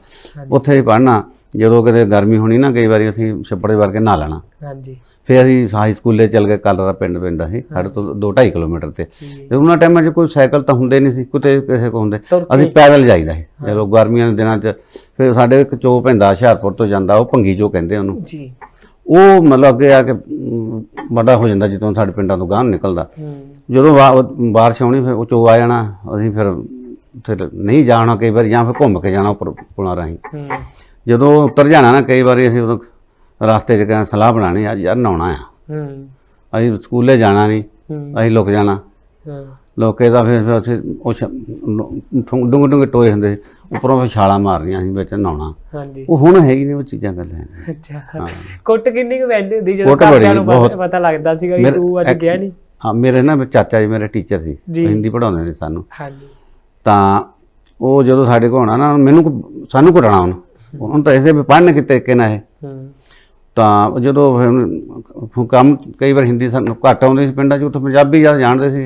ਉੱਥੇ ਹੀ ਪੜ੍ਹਨਾ। ਜਦੋਂ ਕਿਤੇ ਗਰਮੀ ਹੋਣੀ ਨਾ ਕਈ ਵਾਰੀ ਅਸੀਂ ਛੱਪੜ ਵੜ ਕੇ ਨਹਾ ਲੈਣਾ। ਹਾਂਜੀ। ਫਿਰ ਅਸੀਂ ਹਾਈ ਸਕੂਲੇ ਚੱਲ ਗਏ ਕਲਰਾ ਪਿੰਡ ਪੈਂਦਾ ਸੀ ਸਾਡੇ ਤੋਂ 2.5 ਕਿਲੋਮੀਟਰ ਤੇ। ਤੇ ਉਹਨਾਂ ਟਾਈਮਾਂ 'ਚ ਕੋਈ ਸਾਈਕਲ ਤਾਂ ਹੁੰਦੇ ਨਹੀਂ ਸੀ ਕਿਤੇ ਕਿਸੇ ਕੋ ਹੁੰਦੇ? ਅਸੀਂ ਪੈਦਲ ਜਾਈਦਾ ਸੀ। ਜਦੋਂ ਗਰਮੀਆਂ ਦੇ ਦਿਨਾਂ 'ਚ ਫਿਰ ਸਾਡੇ ਇੱਕ ਚੋ ਪੈਂਦਾ ਹੁਸ਼ਿਆਰਪੁਰ ਤੋਂ ਜਾਂਦਾ ਉਹ ਭੰਗੀ ਚੋ ਕਹਿੰਦੇ ਉਹਨੂੰ। ਜੀ। ਉਹ ਮਤਲਬ ਅੱਗੇ ਆ ਕੇ ਵੱਡਾ ਹੋ ਜਾਂਦਾ ਜਦੋਂ ਸਾਡੇ ਪਿੰਡਾਂ ਤੋਂ ਗਾਂਹ ਨਿਕਲਦਾ। ਜਦੋਂ ਬਾਰਿਸ਼ ਆਉਣੀ ਫਿਰ ਉਹ ਚੋ ਆ ਜਾਣਾ ਅਸੀਂ ਫਿਰ ਫਿਰ ਨਹੀਂ ਜਾਣਾ ਕਈ ਵਾਰ ਜਾਂ ਫਿਰ ਘੁੰਮ ਕੇ ਜਾਣਾ ਉੱਪਰ ਪੁਲਾਂ ਰਾਹੀਂ। ਜਦੋਂ ਉਤਰ ਜਾਣਾ ਨਾ ਕਈ ਵਾਰੀ ਅਸੀਂ ਉਦੋਂ ਰਸਤੇ 'ਚ ਕਹਿੰਦੇ ਸਲਾਹ ਬਣਾਣੀ ਅੱਜ ਯਾਰ ਨਹਾਉਣਾ ਆ। ਹੂੰ। ਅਸੀਂ ਸਕੂਲੇ ਜਾਣਾ ਨਹੀਂ ਅਸੀਂ ਲੁਕ ਜਾਣਾ। ਹਾਂ। ਲੋਕੇ ਦਾ ਫਿਰ ਫਿਰ ਉੱਥੇ ਉਹ ਡੂੰਘੇ ਡੂੰਘੇ ਟੋਏ ਹੁੰਦੇ ਉੱਪਰੋਂ ਫਿਰ ਛਾਲਾਂ ਮਾਰਨੀਆਂ ਸੀ ਵਿੱਚ ਨਹਾਉਣਾ। ਹਾਂਜੀ। ਉਹ ਹੁਣ ਹੈ ਹੀ ਨਹੀਂ ਉਹ ਚੀਜ਼ਾਂ ਗੱਲਾਂ। ਅੱਛਾ। ਕੁੱਟ ਕਿੰਨੀ ਕੁ ਵੈਂਦੀ ਹੁੰਦੀ ਜਦੋਂ ਘਰਦਿਆਂ ਨੂੰ ਪਤਾ- ਬਹੁਤ। ਪਤਾ ਲੱਗਦਾ ਸੀਗਾ ਮੇਰੇ- ਤੂੰ ਅੱਜ ਗਿਆ ਨਹੀਂ ਹਾਂ ਮੇਰੇ ਨਾ ਚਾਚਾ ਜੀ ਮੇਰੇ ਟੀਚਰ ਸੀ। ਹਿੰਦੀ ਪੜਾਉਂਦੇ ਨੇ ਸਾਨੂੰ। ਹਾਂਜੀ। ਤਾਂ ਉਹ ਜਦੋਂ ਸਾਡੇ ਕੋਲ ਆਉਣਾ ਨਾ ਮੈਨੂੰ ਕੁ- ਸਾਨੂੰ ਕੁੱਟਣਾ ਉਹਨੂੰ। ਉਹਨੂੰ ਤਾਂ ਐਸੇ ਵੀ ਪੜ੍ਹਨ ਕਿਤੇ ਕਿ ਨਾ ਇਹ। ਹੂੰ। ਤਾਂ ਜਦੋਂ ਫਿਰ ਕੰਮ ਕਈ ਵਾਰ ਹਿੰਦੀ ਸਾਨੂੰ ਘੱਟ ਆਉਂਦੀ ਸੀ ਪਿੰਡਾਂ 'ਚ ਉੱਥੇ ਪੰਜਾਬੀ ਜ਼ਿਆਦਾ ਜਾਣਦੇ ਸੀ।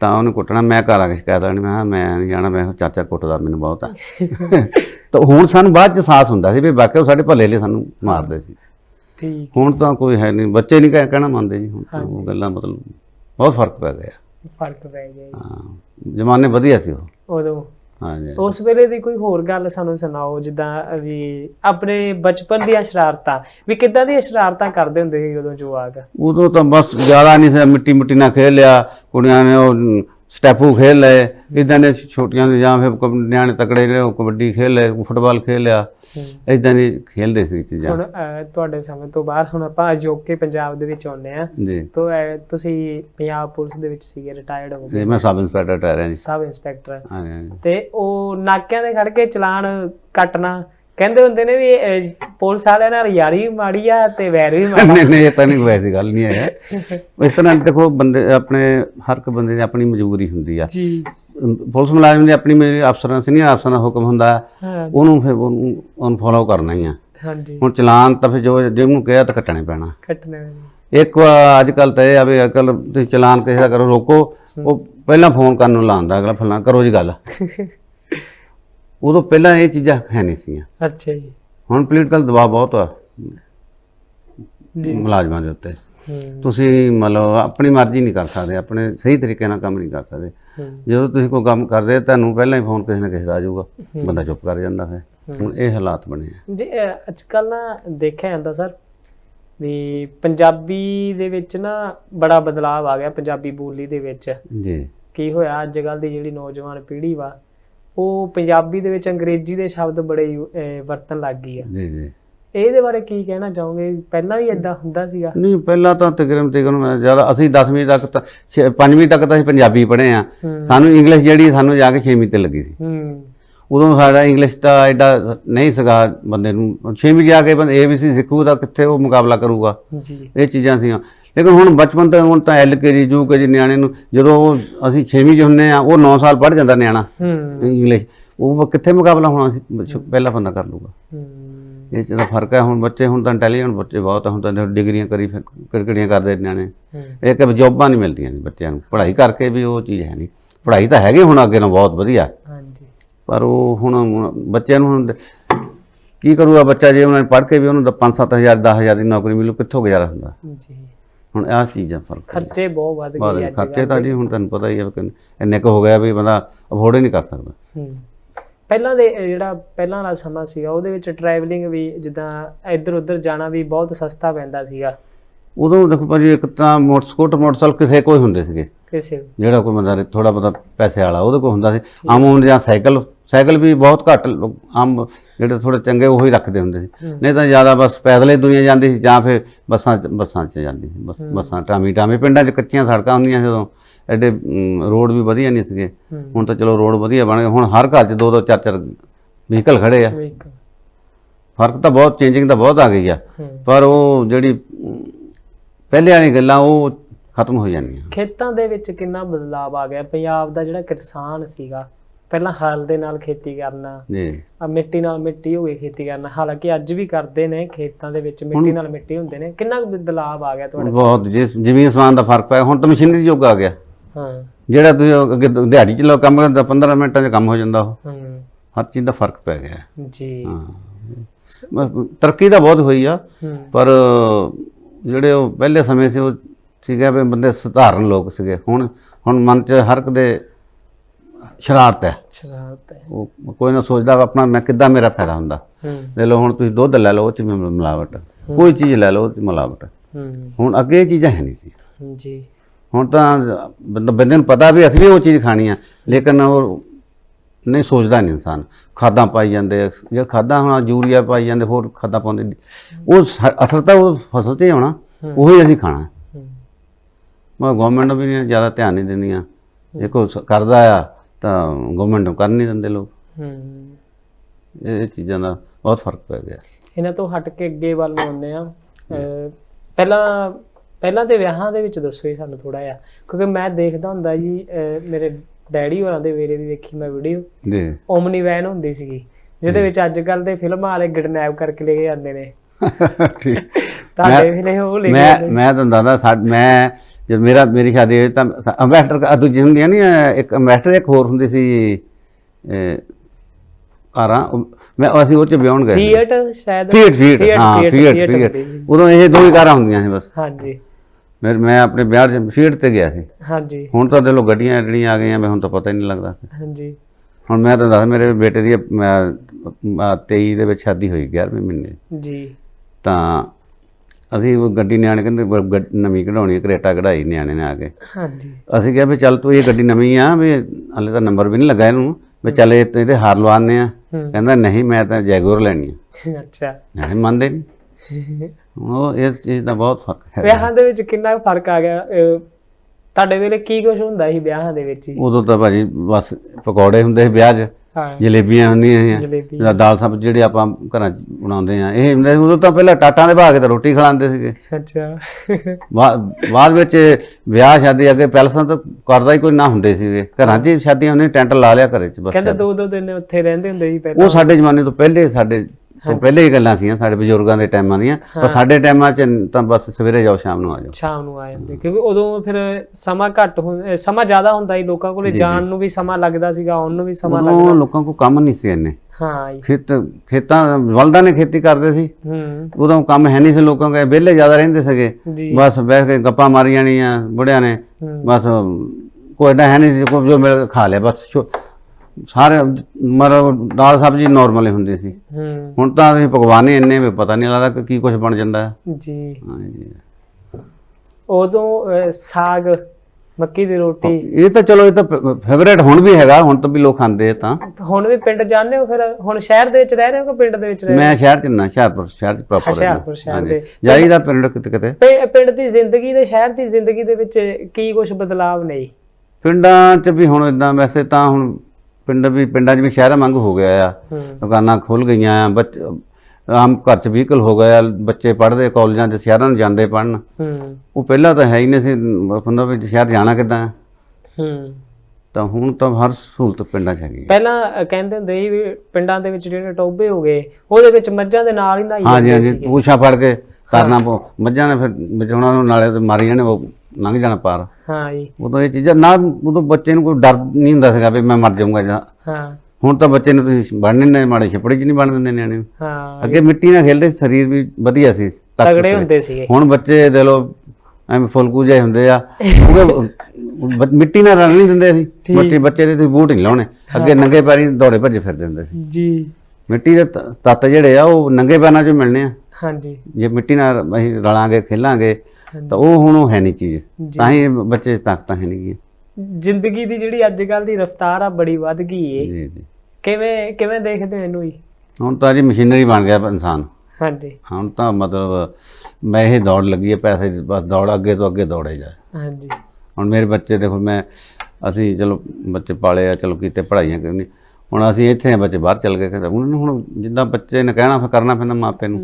ਤਾਂ ਉਹਨੇ ਕੁੱਟਣਾ ਮੈਂ ਘਰ ਆ ਕੇ ਸ਼ਿਕਾਇਤ ਕਰਨੀ ਮੈਂ ਕਿਹਾ ਮੈਂ ਨਹੀਂ ਜਾਣਾ ਮੈਂ ਕਿਹਾ ਚਾਚਾ ਕੁੱਟਦਾ ਮੈਨੂੰ ਬਹੁਤ ਆ। ਤਾਂ ਹੁਣ ਸਾਨੂੰ ਬਾਅਦ ਚ ਸਾਹਸ ਹੁੰਦਾ ਸੀ ਵੀ ਵਾਕਿਆ ਉਹ ਸਾਡੇ ਭਲੇ ਲਈ ਸਾਨੂੰ ਮਾਰਦੇ ਸੀ। ਠੀਕ। ਹੁਣ ਤਾਂ ਕੋਈ ਹੈ ਨਹੀਂ ਬੱਚੇ ਨਹੀਂ ਕਹਿ- ਕਹਿਣਾ ਮੰਨਦੇ ਜੀ ਹੁਣ ਤਾਂ ਉਹ ਗੱਲਾਂ ਮਤਲਬ ਬਹੁਤ ਫ਼ਰਕ ਪੈ ਗਿਆ। ਫ਼ਰਕ ਪੈ ਗਿਆ ਜੀ। ਹਾਂ ਜ਼ਮਾਨੇ ਵਧੀਆ ਸੀ ਉਹ। ਉਦੋਂ ਹਾਂਜੀ। ਉਸ ਵੇਲੇ ਦੀ ਕੋਈ ਹੋਰ ਗੱਲ ਸਾਨੂੰ ਸੁਣਾਓ ਜਿੱਦਾਂ ਵੀ ਆਪਣੇ ਬਚਪਨ ਦੀਆਂ ਸ਼ਰਾਰਤਾਂ ਵੀ ਕਿੱਦਾਂ ਦੀਆਂ ਸ਼ਰਾਰਤਾਂ ਕਰਦੇ ਹੁੰਦੇ ਸੀ ਉਦੋਂ ਜਵਾਕ? ਉਦੋਂ ਤਾਂ ਬਸ ਜ਼ਿਆਦਾ ਨਹੀਂ ਸੀ ਮਿੱਟੀ ਮਿੱਟੀ ਨਾਲ ਖੇਡ ਲਿਆ ਕੁੜੀਆਂ ਨੇ ਉਹ ਸਟੈਪੂ ਖੇਡ ਲਏ। ਇਦਾਂ ਦੇ ਛੋਟੀਆਂ ਜਾਂ ਫਿਰ ਕਬ- ਨਿਆਣੇ ਤਕੜੇ ਜਿਹੜੇ ਉਹ ਕਬੱਡੀ ਖੇਡ ਲਏ ਫੁੱਟਬਾਲ ਖੇਡ ਲਿਆ। ਇਦਾਂ ਦੇ ਖੇਡਦੇ ਸੀ ਚੀਜ਼ਾਂ। ਹੁਣ ਅਹ, ਤੁਹਾਡੇ ਸਮੇਂ ਤੋਂ ਬਾਅਦ ਹੁਣ ਆਪਾਂ ਅਜੋਕੇ ਪੰਜਾਬ ਦੇ ਵਿੱਚ ਆਉਂਦੇ ਆ ਜੀ। ਤੋ ਅਹ, ਤੁਸੀਂ ਪੰਜਾਬ ਪੁਲਿਸ ਦੇ ਵਿੱਚ ਸੀਗੇ ਰਿਟਾਇਰਡ ਹੋ ਗਏ। ਤੇ ਮੈਂ ਸਬ ਇੰਸਪੈਕਟਰ ਟਹਿ ਰਿਹਾ ਜੀ। Sub inspector. ਹਾਂਜੀ ਹਾਂਜੀ। ਤੇ ਉਹ ਨਾਕਿਆਂ ਦੇ ਖੜ ਕੇ ਚਲਾਨ ਕੱਟਣਾ ਕਹਿੰਦੇ ਹੁੰਦੇ ਨੇ ਵੀ ਅਹ, ਪੁਲਿਸ ਵਾਲਿਆਂ ਨਾਲ ਯਾਰੀ ਮਾੜੀ ਆ ਤੇ ਵੈਰ ਵੀ ਮਾੜਾ। ਨਹੀਂ ਨਹੀਂ ਇਹ ਤਾਂ ਨਹੀਂ ਵੈਸੀ ਗੱਲ ਨਹੀਂ ਹੈ। ਇਸ ਤਰ੍ਹਾਂ ਦੇਖੋ ਬੰਦੇ ਆਪਣੇ ਹਰ ਇੱਕ ਬੰਦੇ ਦੀ ਆਪਣੀ ਮਜਬੂਰੀ ਹੁੰਦੀ ਆ। ਜੀ। ਪੁਲਿਸ ਮੁਲਾਜ਼ਮ ਦੀ ਆਪਣੀ ਮੇਰੇ ਅਫਸਰਾਂ ਸੀਨੀਅਰ ਅਫਸਰਾਂ ਦਾ ਹੁਕਮ ਹੁੰਦਾ ਉਹਨੂੰ ਫਿਰ ਉਹਨੂੰ ਉਹਨੂੰ ਫੋਲੋ ਕਰਨਾ ਹੀ ਆ। ਹਾਂਜੀ। ਹੁਣ ਚਲਾਨ ਤਾਂ ਫਿਰ ਜੋ ਜਿਹਨੂੰ ਕਿਹਾ ਤਾਂ ਕੱਟਣੇ ਪੈਣਾ। ਕੱਟਣੇ। ਇੱਕ ਅੱਜ ਕੱਲ ਤਾਂ ਇਹ ਆ ਵੀ ਅੱਜ ਕੱਲ ਤੁਸੀਂ ਚਲਾਨ ਕਿਸੇ ਦਾ ਕਰੋ ਰੋਕੋ। ਉਹ ਪਹਿਲਾਂ ਫੋਨ ਕਰਨ ਨੂੰ ਲਾਉਂਦਾ ਅਗਲਾ ਫਲਾਂ ਕਰੋ ਜੀ ਗੱਲ। ਉਦੋਂ ਪਹਿਲਾਂ ਇਹ ਚੀਜ਼ਾਂ ਹੈ ਨਹੀਂ ਸੀਆਂ ਅੱਛਾ ਜੀ। ਹੁਣ ਪੋਲੀਟੀਕਲ ਦਬਾਅ ਬਹੁਤ ਆ। ਜੀ। ਮੁਲਾਜ਼ਮਾਂ ਦੇ ਉੱਤੇ। ਹੂੰ। ਤੁਸੀਂ ਮਤਲਬ ਆਪਣੀ ਮਰਜ਼ੀ ਨਹੀਂ ਕਰ ਸਕਦੇ ਆਪਣੇ ਸਹੀ ਤਰੀਕੇ ਨਾਲ ਕੰਮ ਨਹੀਂ ਕਰ ਸਕਦੇ। ਹੂੰ। ਜਦੋਂ ਤੁਸੀਂ ਕੋਈ ਕੰਮ ਕਰਦੇ ਤੁਹਾਨੂੰ ਪਹਿਲਾਂ ਹੀ ਫੋਨ ਕਿਸੇ ਨਾ ਕਿਸੇ ਦਾ ਆ ਜਾਊਗਾ। ਬੰਦਾ ਚੁੱਪ ਕਰ ਜਾਂਦਾ ਫਿਰ। ਹੁਣ ਇਹ ਹਾਲਾਤ ਬਣੇ ਆ। ਜੀ ਅੱਜ ਕੱਲ ਨਾ ਦੇਖਿਆ ਜਾਂਦਾ ਸਰ ਵੀ ਪੰਜਾਬੀ ਦੇ ਵਿੱਚ ਨਾ ਬੜਾ ਬਦਲਾਅ ਆ ਗਿਆ ਪੰਜਾਬੀ ਬੋਲੀ ਦੇ ਵਿੱਚ। ਜੀ। ਕੀ ਹੋਇਆ ਅੱਜ ਕੱਲ ਦੀ ਜਿਹੜੀ ਨੌਜਵਾਨ ਪੀੜ੍ਹੀ ਵਾ ਉਹ ਪੰਜਾਬੀ ਦੇ ਵਿੱਚ ਅੰਗਰੇਜ਼ੀ ਦੇ ਸ਼ਬਦ ਬੜੇ ਵਰਤਣ ਲੱਗ ਗਈ ਆ। ਜੀ ਜੀ। ਇਹਦੇ ਬਾਰੇ ਕੀ ਕਹਿਣਾ ਚਾਹੋਗੇ? ਪਹਿਲਾਂ ਵੀ ਇਦਾਂ ਹੁੰਦਾ ਸੀਗਾ? ਨਹੀਂ ਪਹਿਲਾਂ ਤਾਂ ਤਕਰੀਬਨ ਤਕਰੀਬਨ ਜ਼ਿਆਦਾ ਅਸੀਂ 10ਵੀਂ ਤੱਕ ਤਾਂ 5ਵੀਂ ਤੱਕ ਤਾਂ ਅਸੀਂ ਪੰਜਾਬੀ ਪੜ੍ਹੇ ਆ। ਸਾਨੂੰ ਇੰਗਲਿਸ਼ ਜਿਹੜੀ ਸਾਨੂੰ ਜਾ ਕੇ 6ਵੀਂ ਤੇ ਲੱਗੀ ਸੀ। ਹੂੰ। ਉਦੋਂ ਸਾਡਾ ਇੰਗਲਿਸ਼ ਤਾਂ ਐਡਾ ਨਹੀਂ ਸੀਗਾ ਬੰਦੇ ਨੂੰ। 6ਵੀਂ ਜਾ ਕੇ ਬੰਦੇ ਏਬੀਸੀ ਸਿੱਖੂ ਤਾਂ ਕਿੱਥੇ ਉਹ ਮੁਕਾਬਲਾ ਕਰੂਗਾ। ਜੀ। ਇਹ ਚੀਜ਼ਾਂ ਸੀਗੀਆਂ। ਲੇਕਿਨ ਹੁਣ ਬਚਪਨ ਤੋਂ ਹੁਣ ਤਾਂ ਐਲ ਕੇ ਜੀ ਯੂ ਕੇ ਜੀ ਨਿਆਣੇ ਨੂੰ ਜਦੋਂ ਅਸੀਂ 6ਵੀਂ 'ਚ ਹੁੰਨੇ ਆ ਉਹ 9 ਸਾਲ ਪੜ੍ਹ ਜਾਂਦਾ ਨਿਆਣਾ ਹੂੰ। ਇੰਗਲਿਸ਼ ਉਹ ਕਿੱਥੇ ਮੁਕਾਬਲਾ ਹੋਣਾ ਸੀ? ਪਹਿਲਾ ਬੰਦਾ ਕਰ ਲੂਗਾ। ਹੂੰ। ਇਹ ਚ ਤਾਂ ਫ਼ਰਕ ਹੈ ਹੁਣ ਬੱਚੇ ਹੁਣ ਤਾਂ ਇੰਟੈਲੀਜੈਂਟ ਬੱਚੇ ਬਹੁਤ ਹੁਣ ਤਾਂ ਡਿਗਰੀਆਂ ਕਰੀ ਫਿਰ ਕਿਹੜੀਆਂ ਕਰਦੇ ਨਿਆਣੇ। ਇਹ ਕਿ ਜੋਬਾਂ ਨਹੀਂ ਮਿਲਦੀਆਂ ਜੀ ਬੱਚਿਆਂ ਨੂੰ। ਪੜ੍ਹਾਈ ਕਰਕੇ ਵੀ ਉਹ ਚੀਜ਼ ਹੈ ਨਹੀਂ। ਪੜ੍ਹਾਈ ਤਾਂ ਹੈਗੀ ਹੁਣ ਅੱਗੇ ਨਾਲੋਂ ਬਹੁਤ ਵਧੀਆ। ਹਾਂਜੀ। ਪਰ ਉਹ ਹੁਣ ਬੱਚਿਆਂ ਨੂੰ ਕੀ ਕਰੂਗਾ ਬੱਚਾ ਜੇ ਉਹਨਾਂ ਨੇ ਪੜ੍ਹ ਕੇ ਵੀ ਉਹਨੂੰ 5-7000 10000 ਦੀ ਨੌਕਰੀ ਮਿਲੂ ਕਿੱਥੋਂ ਗੁਜ਼ਾਰਾ ਹੁੰਦਾ? ਜੀ। ਹੁਣ ਆਹ ਚੀਜ਼ਾਂ ਫ਼ਰਕ ਖਰਚੇ ਬਹੁਤ ਵੱਧ ਗਏ ਅੱਜ ਖਰਚੇ ਤਾਂ ਜੀ ਹੁਣ ਤੁਹਾਨੂੰ ਪਤਾ ਹੀ ਹੈ ਕਿ ਇੰਨੇ ਕੁ ਹੋ ਗਿਆ ਵੀ ਬੰਦਾ ਅਫੋਰਡ ਹੀ ਨਹੀਂ ਕਰ ਸਕਦਾ। ਹੂੰ। ਪਹਿਲਾਂ ਦੇ ਜਿਹੜਾ ਪਹਿਲਾਂ ਵਾਲਾ ਸਮਾਂ ਸੀਗਾ ਉਹਦੇ ਵਿੱਚ ਟਰੈਵਲਿੰਗ ਵੀ ਜਿੱਦਾਂ ਇੱਧਰ ਉੱਧਰ ਜਾਣਾ ਵੀ ਬਹੁਤ ਸਸਤਾ ਪੈਂਦਾ ਸੀਗਾ। ਉਦੋਂ ਦੇਖੋ ਭਾਜੀ ਇੱਕ ਤਾਂ ਮੋਟਰਸਾਈਕਲ ਮੋਟਰਸਾਈਕਲ ਕਿਸੇ ਕੋਈ ਹੁੰਦੇ ਸੀਗੇ। ਕਿਸੇ ਜਿਹੜਾ ਕੋਈ ਬੰਦਾ ਥੋੜਾ ਬਹੁਤਾ ਪੈਸੇ ਵਾਲਾ ਉਹਦੇ ਕੋਲ ਹੁੰਦਾ ਸੀ। ਆਮ ਉਮਰ ਜਾਂ ਸਾਈਕਲ ਸਾਈਕਲ ਵੀ ਬਹੁਤ ਘੱਟ ਆਮ ਜਿਹੜੇ ਥੋੜੇ ਚੰਗੇ ਉਹੀ ਰੱਖਦੇ ਹੁੰਦੇ ਸੀ। ਨਹੀਂ ਤਾਂ ਜ਼ਿਆਦਾ ਬਸ ਪੈਦਲ ਹੀ ਦੁਨੀਆ ਜਾਂਦੀ ਸੀ ਜਾਂ ਫਿਰ ਬੱਸਾਂ ਬੱਸਾਂ 'ਚ ਜਾਂਦੀ ਸੀ। ਬਸ ਟਾਮੀ ਟਾਮੀ ਪਿੰਡਾਂ 'ਚ ਕੱਚੀਆਂ ਸੜਕਾਂ ਹੁੰਦੀਆਂ ਸੀ ਉਦੋਂ। ਐਡੇ ਰੋਡ ਵੀ ਵਧੀਆ ਨਹੀਂ ਸੀਗੇ। ਹੁਣ ਤਾਂ ਚਲੋ ਰੋਡ ਵਧੀਆ ਬਣ ਗਏ। ਹੁਣ ਹਰ ਘਰ 'ਚ ਦੋ ਦੋ ਚਾਰ ਚਾਰ ਵਹੀਕਲ ਖੜੇ ਆ। ਫ਼ਰਕ ਤਾਂ ਬਹੁਤ ਚੇਂਜਿੰਗ ਤਾਂ ਬਹੁਤ ਆ ਗਈ ਆ। ਪਰ ਉਹ ਜਿਹੜੀ ਪਹਿਲੇ ਵਾਲੀ ਗੱਲਾਂ ਉਹ ਖਤਮ ਹੋ ਜਾਂਦੀਆਂ। ਖੇਤਾਂ ਦੇ ਵਿੱਚ ਕਿੰਨਾ ਬਦਲਾਅ ਆ ਗਿਆ। ਪੰਜਾਬ ਦਾ ਜਿਹੜਾ ਕਿਸਾਨ ਸੀਗਾ ਪਹਿਲਾਂ ਹਲ ਦੇ ਨਾਲ ਖੇਤੀ ਕਰਨਾ ਜੀ। ਆ ਮਿੱਟੀ ਨਾਲ ਮਿੱਟੀ ਹੋ ਗਈ ਖੇਤੀ ਕਰਨਾ। ਹਾਲਾਂਕਿ ਅੱਜ ਵੀ ਕਰਦੇ ਨੇ ਖੇਤਾਂ ਦੇ ਵਿੱਚ ਮਿੱਟੀ ਨਾਲ ਮਿੱਟੀ ਹੁੰਦੇ ਨੇ। ਕਿੰਨਾ ਕੁ ਬਦਲਾਅ ਆ ਗਿਆ ਤੁਹਾਡੇ ਬਹੁਤ ਜੀ ਜ਼ਮੀਨ ਸਮਾਨ ਦਾ ਫ਼ਰਕ ਪਿਆ। ਹੁਣ ਤਾਂ ਮਸ਼ੀਨਰੀ ਯੁੱਗ ਆ ਗਿਆ। ਹਾਂ। ਜਿਹੜਾ ਤੁਸੀਂ ਅੱਗੇ ਦਿਹਾੜੀ ਚ ਲੋਕ ਕੰਮ ਕਰਦੇ 15 ਮਿੰਟਾਂ 'ਚ ਕੰਮ ਹੋ ਜਾਂਦਾ ਉਹ। ਹੂੰ। ਹਰ ਚੀਜ਼ ਦਾ ਫ਼ਰਕ ਪੈ ਗਿਆ। ਜੀ। ਹਾਂ। ਤਰੱਕੀ ਤਾਂ ਬਹੁਤ ਹੋਈ ਆ। ਪਰ ਜਿਹੜੇ ਉਹ ਪਹਿਲੇ ਸਮੇਂ ਸੀ ਉਹ ਸੀਗਾ ਵੀ ਬੰਦੇ ਸਧਾਰਨ ਲੋਕ ਸੀਗੇ। ਹੁਣ ਹੁਣ ਮਨ 'ਚ ਹਰ ਇੱਕ ਦੇ ਸ਼ਰਾਰਤ ਹੈ। ਸ਼ਰਾਰਤ ਹੈ। ਉਹ ਕੋਈ ਨਾ ਸੋਚਦਾ ਆਪਣਾ ਮੈਂ ਕਿੱਦਾਂ ਮੇਰਾ ਫਾਇਦਾ ਹੁੰਦਾ। ਹੂੰ। ਲੈ ਲਓ ਹੁਣ ਤੁਸੀਂ ਦੁੱਧ ਲੈ ਲਓ ਉਹ 'ਚ ਮਿਲਾਵਟ। ਕੋਈ ਚੀਜ਼ ਲੈ ਲਓ ਉਹ 'ਚ ਮਿਲਾਵਟ। ਹੂੰ। ਹੁਣ ਅੱਗੇ ਇਹ ਚੀਜ਼ਾਂ ਹੈ ਨਹੀਂ ਸੀ। ਜੀ। ਹੁਣ ਤਾਂ ਬੰਦਾ ਨੂੰ ਪਤਾ ਵੀ ਅਸੀਂ ਵੀ ਉਹ ਚੀਜ਼ ਖਾਣੀ ਆ ਲੇਕਿਨ ਉਹ ਨਹੀਂ ਸੋਚਦਾ ਨਹੀਂ ਇਨਸਾਨ। ਖਾਦਾਂ ਪਾਈ ਜਾਂਦੇ। ਜੇ ਖਾਦਾਂ ਹੁਣ ਯੂਰੀਆ ਪਾਈ ਜਾਂਦੇ ਹੋਰ ਖਾਦਾਂ ਪਾਉਂਦੇ। ਉਹ ਅਸਰ ਤਾਂ ਉਹ ਫਸਲ ਤੇ ਹੀ ਹੋਣਾ ਉਹੀ ਅਸੀਂ ਖਾਣਾ। ਹੂੰ। ਮੈਂ ਗਵਰਨਮੈਂਟ ਵੀ ਨਹੀਂ ਜ਼ਿਆਦਾ ਧਿਆਨ ਨਹੀਂ ਦਿੰਦੀਆਂ। ਜੇ ਕੋਈ ਕਰਦਾ ਆ ਤਾਂ ਗਵਰਨਮੈਂਟ ਨੂੰ ਕਰਨ ਨਹੀਂ ਦਿੰਦੇ ਲੋਕ। ਹੂੰ। ਇਹ ਚੀਜ਼ਾਂ ਦਾ ਬਹੁਤ ਫ਼ਰਕ ਪੈ ਗਿਆ। ਇਹਨਾਂ ਤੋਂ ਹਟ ਕੇ ਅੱਗੇ ਵੱਲ ਨੂੰ ਆਉਂਦੇ ਆ ਪਹਿਲਾਂ ਪਹਿਲਾਂ ਦੇ ਵਿਆਹਾਂ ਦੇ ਵਿੱਚ ਦੱਸੋ ਜੀ ਸਾਨੂੰ ਥੋੜਾ ਜਿਹਾ। ਕਿਉਂਕਿ ਮੈਂ ਦੇਖਦਾ ਹੁੰਦਾ ਜੀ ਮੇਰੇ ਡੈਡੀ ਹੋਰਾਂ ਦੇ ਵੇਲੇ ਦੀ ਦੇਖੀ ਮੈਂ ਵੀਡੀਓ ਜੀ। ਓਮਨੀ ਵੈਨ ਹੁੰਦੀ ਸੀਗੀ ਜਿਹਦੇ ਵਿੱਚ ਅੱਜ ਕੱਲ ਦੇ ਫਿਲਮਾਂ ਵਾਲੇ ਕਿਡਨੈਪ ਕਰਕੇ ਲੈ ਕੇ ਜਾਂਦੇ ਨੇ। ਠੀਕ। ਤੁਹਾਡੇ ਵੇਲੇ ਉਹ ਲੈ ਮੈਂ ਮੈਂ ਤੁਹਾਨੂੰ ਦੱਸਦਾ ਮੈਂ ਜਦ ਮੇਰਾ ਮੇਰੀ ਸ਼ਾਦੀ ਹੋਈ ਤਾਂ ਅੰਬੈਸਟਰ ਦੂਜੀ ਹੁੰਦੀਆਂ ਨਹੀਂ ਇੱਕ ਅੰਬੈਸਟਰ ਇੱਕ ਹੋਰ ਹੁੰਦੀ ਸੀ ਕਾਰਾਂ ਮੈਂ ਅਸੀਂ ਉਹ ਚ ਵਿਆਹਣ ਗਏ। ਫੀਟ ਸ਼ਾਇਦ? ਫੀਟ ਫੀਟ ਹਾਂ। ਉਦੋਂ ਇਹ ਦੋ ਹੀ ਕਾਰਾਂ ਹੁੰਦੀਆਂ ਸੀ ਬਸ। ਹਾਂਜੀ। ਮੈਂ ਮੈਂ ਆਪਣੇ ਵਿਆਹ 'ਚ ਫੀਟ ਤੇ ਗਿਆ ਸੀ। ਹਾਂਜੀ। ਹੁਣ ਤਾਂ ਦੇ ਲੋ ਗੱਡੀਆਂ ਜਿਹੜੀਆਂ ਆ ਗਈਆਂ ਮੈਂ ਹੁਣ ਤਾਂ ਪਤਾ ਹੀ ਨਹੀਂ ਲੱਗਦਾ। ਹਾਂਜੀ। ਹੁਣ ਮੈਂ ਤਾਂ ਦੱਸ ਮੇਰੇ ਬੇਟੇ ਦੀ ਮੈਂ 23 ਦੇ ਵਿੱਚ ਸ਼ਾਦੀ ਹੋਈ 11ਵੇਂ ਮਹੀਨੇ। ਜੀ। ਤਾਂ ਅਸੀਂ ਉਹ ਗੱਡੀ ਨਿਆਣੇ ਕਹਿੰਦੇ ਬ- ਗੱਡ- ਨਵੀਂ ਕਢਾਉਣੀ ਹੈ, ਕਰੇਟਾ ਕਢਾਈ ਨਿਆਣੇ ਨੇ ਆ ਕੇ। ਹਾਂਜੀ। ਅਸੀਂ ਕਿਹਾ ਵੀ ਚੱਲ ਤੂੰ ਇਹ ਗੱਡੀ ਨਵੀਂ ਆ ਵੀ ਹਲੇ ਤਾਂ ਨੰਬਰ ਵੀ ਨਹੀਂ ਲੱਗਾ ਇਹਨੂੰ ਵੀ ਚੱਲ ਇਹ ਇਹਦੇ ਹਾਰ ਲਵਾਉਂਦੇ ਆ। ਹੂੰ। ਕਹਿੰਦਾ ਨਹੀਂ ਮੈਂ ਤਾਂ ਜੈਗੁਰ ਲੈਣੀ ਆ। ਅੱਛਾ। ਨਿਆਣੇ ਮੰਨਦੇ ਨਹੀਂ। ਉਹ ਇਸ ਚੀਜ਼ ਦਾ ਬਹੁਤ ਫ਼ਰਕ ਹੈ ਵਿਆਹਾਂ ਦੇ ਵਿੱਚ ਕਿੰਨਾ ਕੁ ਫ਼ਰਕ ਆ ਗਿਆ? ਅਹ, ਤੁਹਾਡੇ ਵੇਲੇ ਕੀ ਕੁਝ ਹੁੰਦਾ ਸੀ ਵਿਆਹਾਂ ਦੇ ਵਿੱਚ ਉਦੋਂ ਤਾਂ ਭਾਜੀ ਬਸ ਪਕੌੜੇ ਹੁੰਦੇ ਸੀ ਵਿਆਹ 'ਚ। ਹਾਂ। ਜਲੇਬੀਆਂ ਹੁੰਦੀਆਂ ਸੀ ਜਲੇਬੀ ਜਾਂ ਦਾਲ ਸਬਜ਼ੀ ਜਿਹੜੇ ਆਪਾਂ ਘਰਾਂ 'ਚ ਬਣਾਉਂਦੇ ਆ ਇਹ ਹੁੰਦੇ ਉਦੋਂ ਤਾਂ ਪਹਿਲਾਂ ਟਾਟਾਂ ਦੇ ਭਾਅ ਕੇ ਤਾਂ ਰੋਟੀ ਖਿਲਾਉਂਦੇ ਸੀਗੇ। ਅੱਛਾ। ਬਾ- ਬਾਅਦ ਵਿੱਚ ਵਿਆਹ ਸ਼ਾਦੀ ਅੱਗੇ ਪੈਲਸਾਂ ਤਾਂ ਕਰਦਾ ਹੀ ਕੋਈ ਨਾ ਹੁੰਦੇ ਸੀਗੇ। ਘਰਾਂ 'ਚ ਹੀ ਸ਼ਾਦੀਆਂ ਹੁੰਦੀਆਂ ਟੈਂਟ ਲਾ ਲਿਆ ਘਰੇ 'ਚ ਬਸ ਕਹਿੰਦੇ ਦੋ ਦੋ ਦਿਨ ਉੱਥੇ ਰਹਿੰਦੇ ਹੁੰਦੇ ਸੀ ਪਹਿਲਾਂ। ਉਹ ਸਾਡੇ ਜ਼ਮਾਨੇ ਤੋਂ ਪਹਿਲੇ ਸਾਡੇ ਤੋਂ ਪਹਿਲੇ ਹੀ ਗੱਲਾਂ ਸੀਆਂ ਸਾਡੇ ਬਜ਼ੁਰਗਾਂ ਦੇ ਟਾਈਮਾਂ ਦੀਆਂ ਪਰ ਸਾਡੇ ਟਾਈਮਾਂ 'ਚ ਤਾਂ ਬਸ ਸਵੇਰੇ ਜਾਓ ਸ਼ਾਮ ਨੂੰ ਆ ਜਾਓ। ਸ਼ਾਮ ਨੂੰ ਆ ਜਾਂਦੇ ਕਿਉਂਕਿ ਉਦੋਂ ਫਿਰ ਸਮਾਂ ਘੱਟ ਹੁੰ- ਅਹ, ਸਮਾਂ ਜ਼ਿਆਦਾ ਹੁੰਦਾ ਸੀ ਲੋਕਾਂ ਕੋਲੇ ਜਾਣ ਨੂੰ ਵੀ ਸਮਾਂ ਲੱਗਦਾ ਸੀਗਾ ਆਉਣ ਨੂੰ ਵੀ ਸਮਾਂ ਲੱਗਦਾ। ਉਦੋਂ ਲੋਕਾਂ ਕੋਲ ਕੰਮ ਨਹੀਂ ਸੀ ਇੰਨੇ। ਹਾਂ ਖੇਤ ਖੇਤਾਂ ਬਲਦਾਂ ਨੇ ਖੇਤੀ ਕਰਦੇ ਸੀ। ਹੂੰ। ਉਦੋਂ ਕੰਮ ਹੈ ਨਹੀਂ ਸੀ ਲੋਕਾਂ ਕੋਲ ਵਿਹਲੇ ਜ਼ਿਆਦਾ ਰਹਿੰਦੇ ਸੀਗੇ। ਬਸ ਬੈਠ ਕੇ ਗੱਪਾਂ ਮਾਰੀ ਜਾਣੀਆਂ ਬੁੜਿਆਂ ਨੇ। ਬਸ ਕੋਈ ਏਡਾ ਹੈ ਨਹੀਂ ਸੀ ਕੋਈ ਜੋ ਮਿਲ ਖਾ ਲਿਆ ਬਸ ਸਾਰੇ ਮਤਲਬ ਦਾਲ ਸਬਜ਼ੀ ਨਾਰਮਲ ਹੀ ਹੁੰਦੀ ਸੀ। ਹੂੰ। ਹੁਣ ਤਾਂ ਅਸੀਂ ਪਕਵਾਨ ਇੰਨੇ ਵੀ ਪਤਾ ਨਹੀਂ ਲੱਗਦਾ ਕਿ ਕੀ ਕੁਝ ਬਣ ਜਾਂਦਾ ਹੈ। ਜੀ। ਹਾਂਜੀ ਉਦੋਂ ਅਹ, ਸਾਗ ਮੱਕੀ ਦੀ ਰੋਟੀ। ਇਹ ਤਾਂ ਚਲੋ ਇਹ ਤਾਂ ਫੇਵਰੇਟ ਹੁਣ ਵੀ ਹੈਗਾ ਹੁਣ ਤਾਂ ਵੀ ਲੋਕ ਖਾਂਦੇ ਆ ਤਾਂ। ਹੁਣ ਵੀ ਪਿੰਡ ਜਾਂਦੇ ਹੋ ਫਿਰ? ਹੁਣ ਸ਼ਹਿਰ ਦੇ ਵਿੱਚ ਰਹਿ ਰਹੇ ਹੋ ਕਿ ਪਿੰਡ ਦੇ ਵਿੱਚ ਰਹਿ ਰਹੇ ਮੈਂ ਸ਼ਹਿਰ ਚ ਨਾ ਹੁਸ਼ਿਆਰਪੁਰ ਸ਼ਹਿਰ ਚ ਪ੍ਰੋਪਰ ਹੁਸ਼ਿਆਰਪੁਰ ਸ਼ਹਿਰ ਦੇ। ਜਾਈਦਾ ਪਿੰਡ ਕਿਤੇ ਕਿਤੇ? ਪਿੰ- ਪਿੰਡ ਦੀ ਜ਼ਿੰਦਗੀ ਤੇ ਸ਼ਹਿਰ ਦੀ ਜ਼ਿੰਦਗੀ ਦੇ ਵਿੱਚ ਕੀ ਕੁਝ ਬਦਲਾਵ ਨਹੀਂ ਪਿੰਡਾਂ ਚ ਵੀ ਹੁਣ ਇਦਾਂ ਵੈਸੇ ਤਾਂ ਹੁਣ ਪਿੰਡ ਵੀ ਪਿੰਡਾਂ 'ਚ ਵੀ ਸ਼ਹਿਰਾਂ ਵਾਂਗ ਹੋ ਗਿਆ ਆ। ਦੁਕਾਨਾਂ ਖੁੱਲ ਗਈਆਂ ਆ ਬੱਚ ਆਮ ਘਰ 'ਚ ਵਹੀਕਲ ਹੋ ਗਿਆ ਬੱਚੇ ਪੜ੍ਹਦੇ ਕਾਲਜਾਂ 'ਚ ਸ਼ਹਿਰਾਂ ਨੂੰ ਜਾਂਦੇ ਪੜ੍ਹਨ। ਹੂੰ। ਉਹ ਪਹਿਲਾਂ ਤਾਂ ਹੈ ਹੀ ਨਹੀਂ ਸੀ ਹੁੰਦਾ ਵੀ ਸ਼ਹਿਰ ਜਾਣਾ ਕਿੱਦਾਂ? ਹੂੰ। ਤਾਂ ਹੁਣ ਤਾਂ ਹਰ ਸਹੂਲਤ ਪਿੰਡਾਂ 'ਚ ਹੈਗੀ। ਪਹਿਲਾਂ ਕਹਿੰਦੇ ਹੁੰਦੇ ਸੀ ਵੀ ਪਿੰਡਾਂ ਦੇ ਵਿੱਚ ਜਿਹੜੇ ਟੋਬੇ ਹੋ ਗਏ ਉਹਦੇ ਵਿੱਚ ਮੱਝਾਂ ਦੇ ਨਾਲ ਹੀ ਨਹਾਈ ਹਾਂਜੀ ਜਾਂਦੇ ਹਾਂਜੀ ਸੀਗੇ। ਪੂਛਾਂ ਫੜ ਕੇ ਕਰਨਾ ਪੋ ਮੱਝਾਂ ਨੇ ਫਿਰ ਵਿੱਚ ਉਹਨਾਂ ਨੂੰ ਨਾਲੇ ਤੇ ਮਾਰੀ ਜਾਣੇ ਉਹ ਲੰਘ ਜਾਣਾ ਪਾਰ। ਹਾਂ ਜੀ। ਉਦੋਂ ਇਹ ਚੀਜ਼ਾਂ ਨਾ ਉਦੋਂ ਬੱਚੇ ਨੂੰ ਕੋਈ ਡਰ ਨਹੀਂ ਹੁੰਦਾ ਸੀਗਾ ਵੀ ਮੈਂ ਮਰ ਜਾਊਂਗਾ ਜਾਂ ਹਾਂ। ਹੁਣ ਤਾਂ ਬੱਚੇ ਨੂੰ ਤੁਸੀਂ ਬਣਨੇ ਨੇ ਮਾੜੇ ਛਪੜੇ 'ਚ ਨਹੀਂ ਬਣ ਦਿੰਦੇ ਨਿਆਣੇ ਨੂੰ। ਹਾਂ ਅੱਗੇ ਮਿੱਟੀ ਨਾਲ ਖੇਲਦੇ ਸੀ, ਸਰੀਰ ਵੀ ਵਧੀਆ ਸੀ ਤਗੜੇ ਸੀ। ਹੁੰਦੇ ਸੀਗੇ। ਹੁਣ ਬੱਚੇ ਦੇ ਲੋ ਐਵੇਂ ਫੁਲਕੂ ਜਿਹੇ ਹੁੰਦੇ ਆ ਕਿਉਂਕਿ ਬ- ਮਿੱਟੀ ਨਾਲ ਰਲ ਨਹੀਂ ਦਿੰਦੇ ਸੀ ਬੱਚੇ ਬੱਚੇ ਦੇ ਤੁਸੀਂ ਬੂਟ ਨਹੀਂ ਲਾਉਣੇ। ਅੱਗੇ ਨੰਗੇ ਪੈਰੀ ਦੌੜੇ ਭੱਜੇ ਫਿਰਦੇ ਹੁੰਦੇ ਸੀ। ਜੀ। ਮਿੱਟੀ ਦੇ ਤ- ਤੱਤ ਜਿਹੜੇ ਆ ਉਹ ਨੰਗੇ ਪੈਰਾਂ 'ਚੋਂ ਮਿਲਣੇ ਆ। ਹਾਂਜੀ ਜੇ ਮਿੱਟੀ ਨਾਲ ਅਸੀਂ ਰਲਾਂਗੇ ਖੇਲਾਂਗੇ ਤਾਂ ਉਹ ਹੁਣ ਉਹ ਹੈ ਨਹੀਂ ਚੀਜ਼। ਤਾਂ ਹੀ ਬੱਚੇ ਤਾਕਤਾਂ ਹੈ ਨਹੀਂ ਜ਼ਿੰਦਗੀ ਦੀ ਜਿਹੜੀ ਅੱਜ ਕੱਲ ਦੀ ਰਫ਼ਤਾਰ ਆ ਬੜੀ ਵੱਧ ਗਈ ਏ। ਜੀ ਜੀ। ਕਿਵੇਂ ਕਿਵੇਂ ਦੇਖਦੇ ਇਹਨੂੰ ਜੀ? ਹੁਣ ਤਾਂ ਜੀ ਮਸ਼ੀਨਰੀ ਬਣ ਗਿਆ ਇਨਸਾਨ। ਹਾਂਜੀ। ਹੁਣ ਤਾਂ ਮਤਲਬ ਮੈਂ ਇਹ ਦੌੜ ਲੱਗੀ ਹੈ ਪੈਸੇ ਦੀ ਬਸ ਦੌੜ ਅੱਗੇ ਤੋਂ ਅੱਗੇ ਦੌੜੇ ਜਾ। ਹਾਂਜੀ। ਹੁਣ ਮੇਰੇ ਬੱਚੇ ਦੇਖੋ ਮੈਂ ਅਸੀਂ ਚਲੋ ਬੱਚੇ ਪਾਲੇ ਆ ਚਲੋ ਕੀਤੇ ਪੜ੍ਹਾਈਆਂ ਕਰਨੀ ਹੁਣ ਅਸੀਂ ਇੱਥੇ ਆ ਬੱਚੇ ਬਾਹਰ ਚਲ ਗਏ ਕਹਿੰਦੇ ਉਹਨਾਂ ਨੂੰ ਹੁਣ ਜਿੱਦਾਂ ਬੱਚੇ ਨੇ ਕਹਿਣਾ ਫਿਰ ਕਰਨਾ ਪੈਂਦਾ ਮਾਪੇ ਨੂੰ।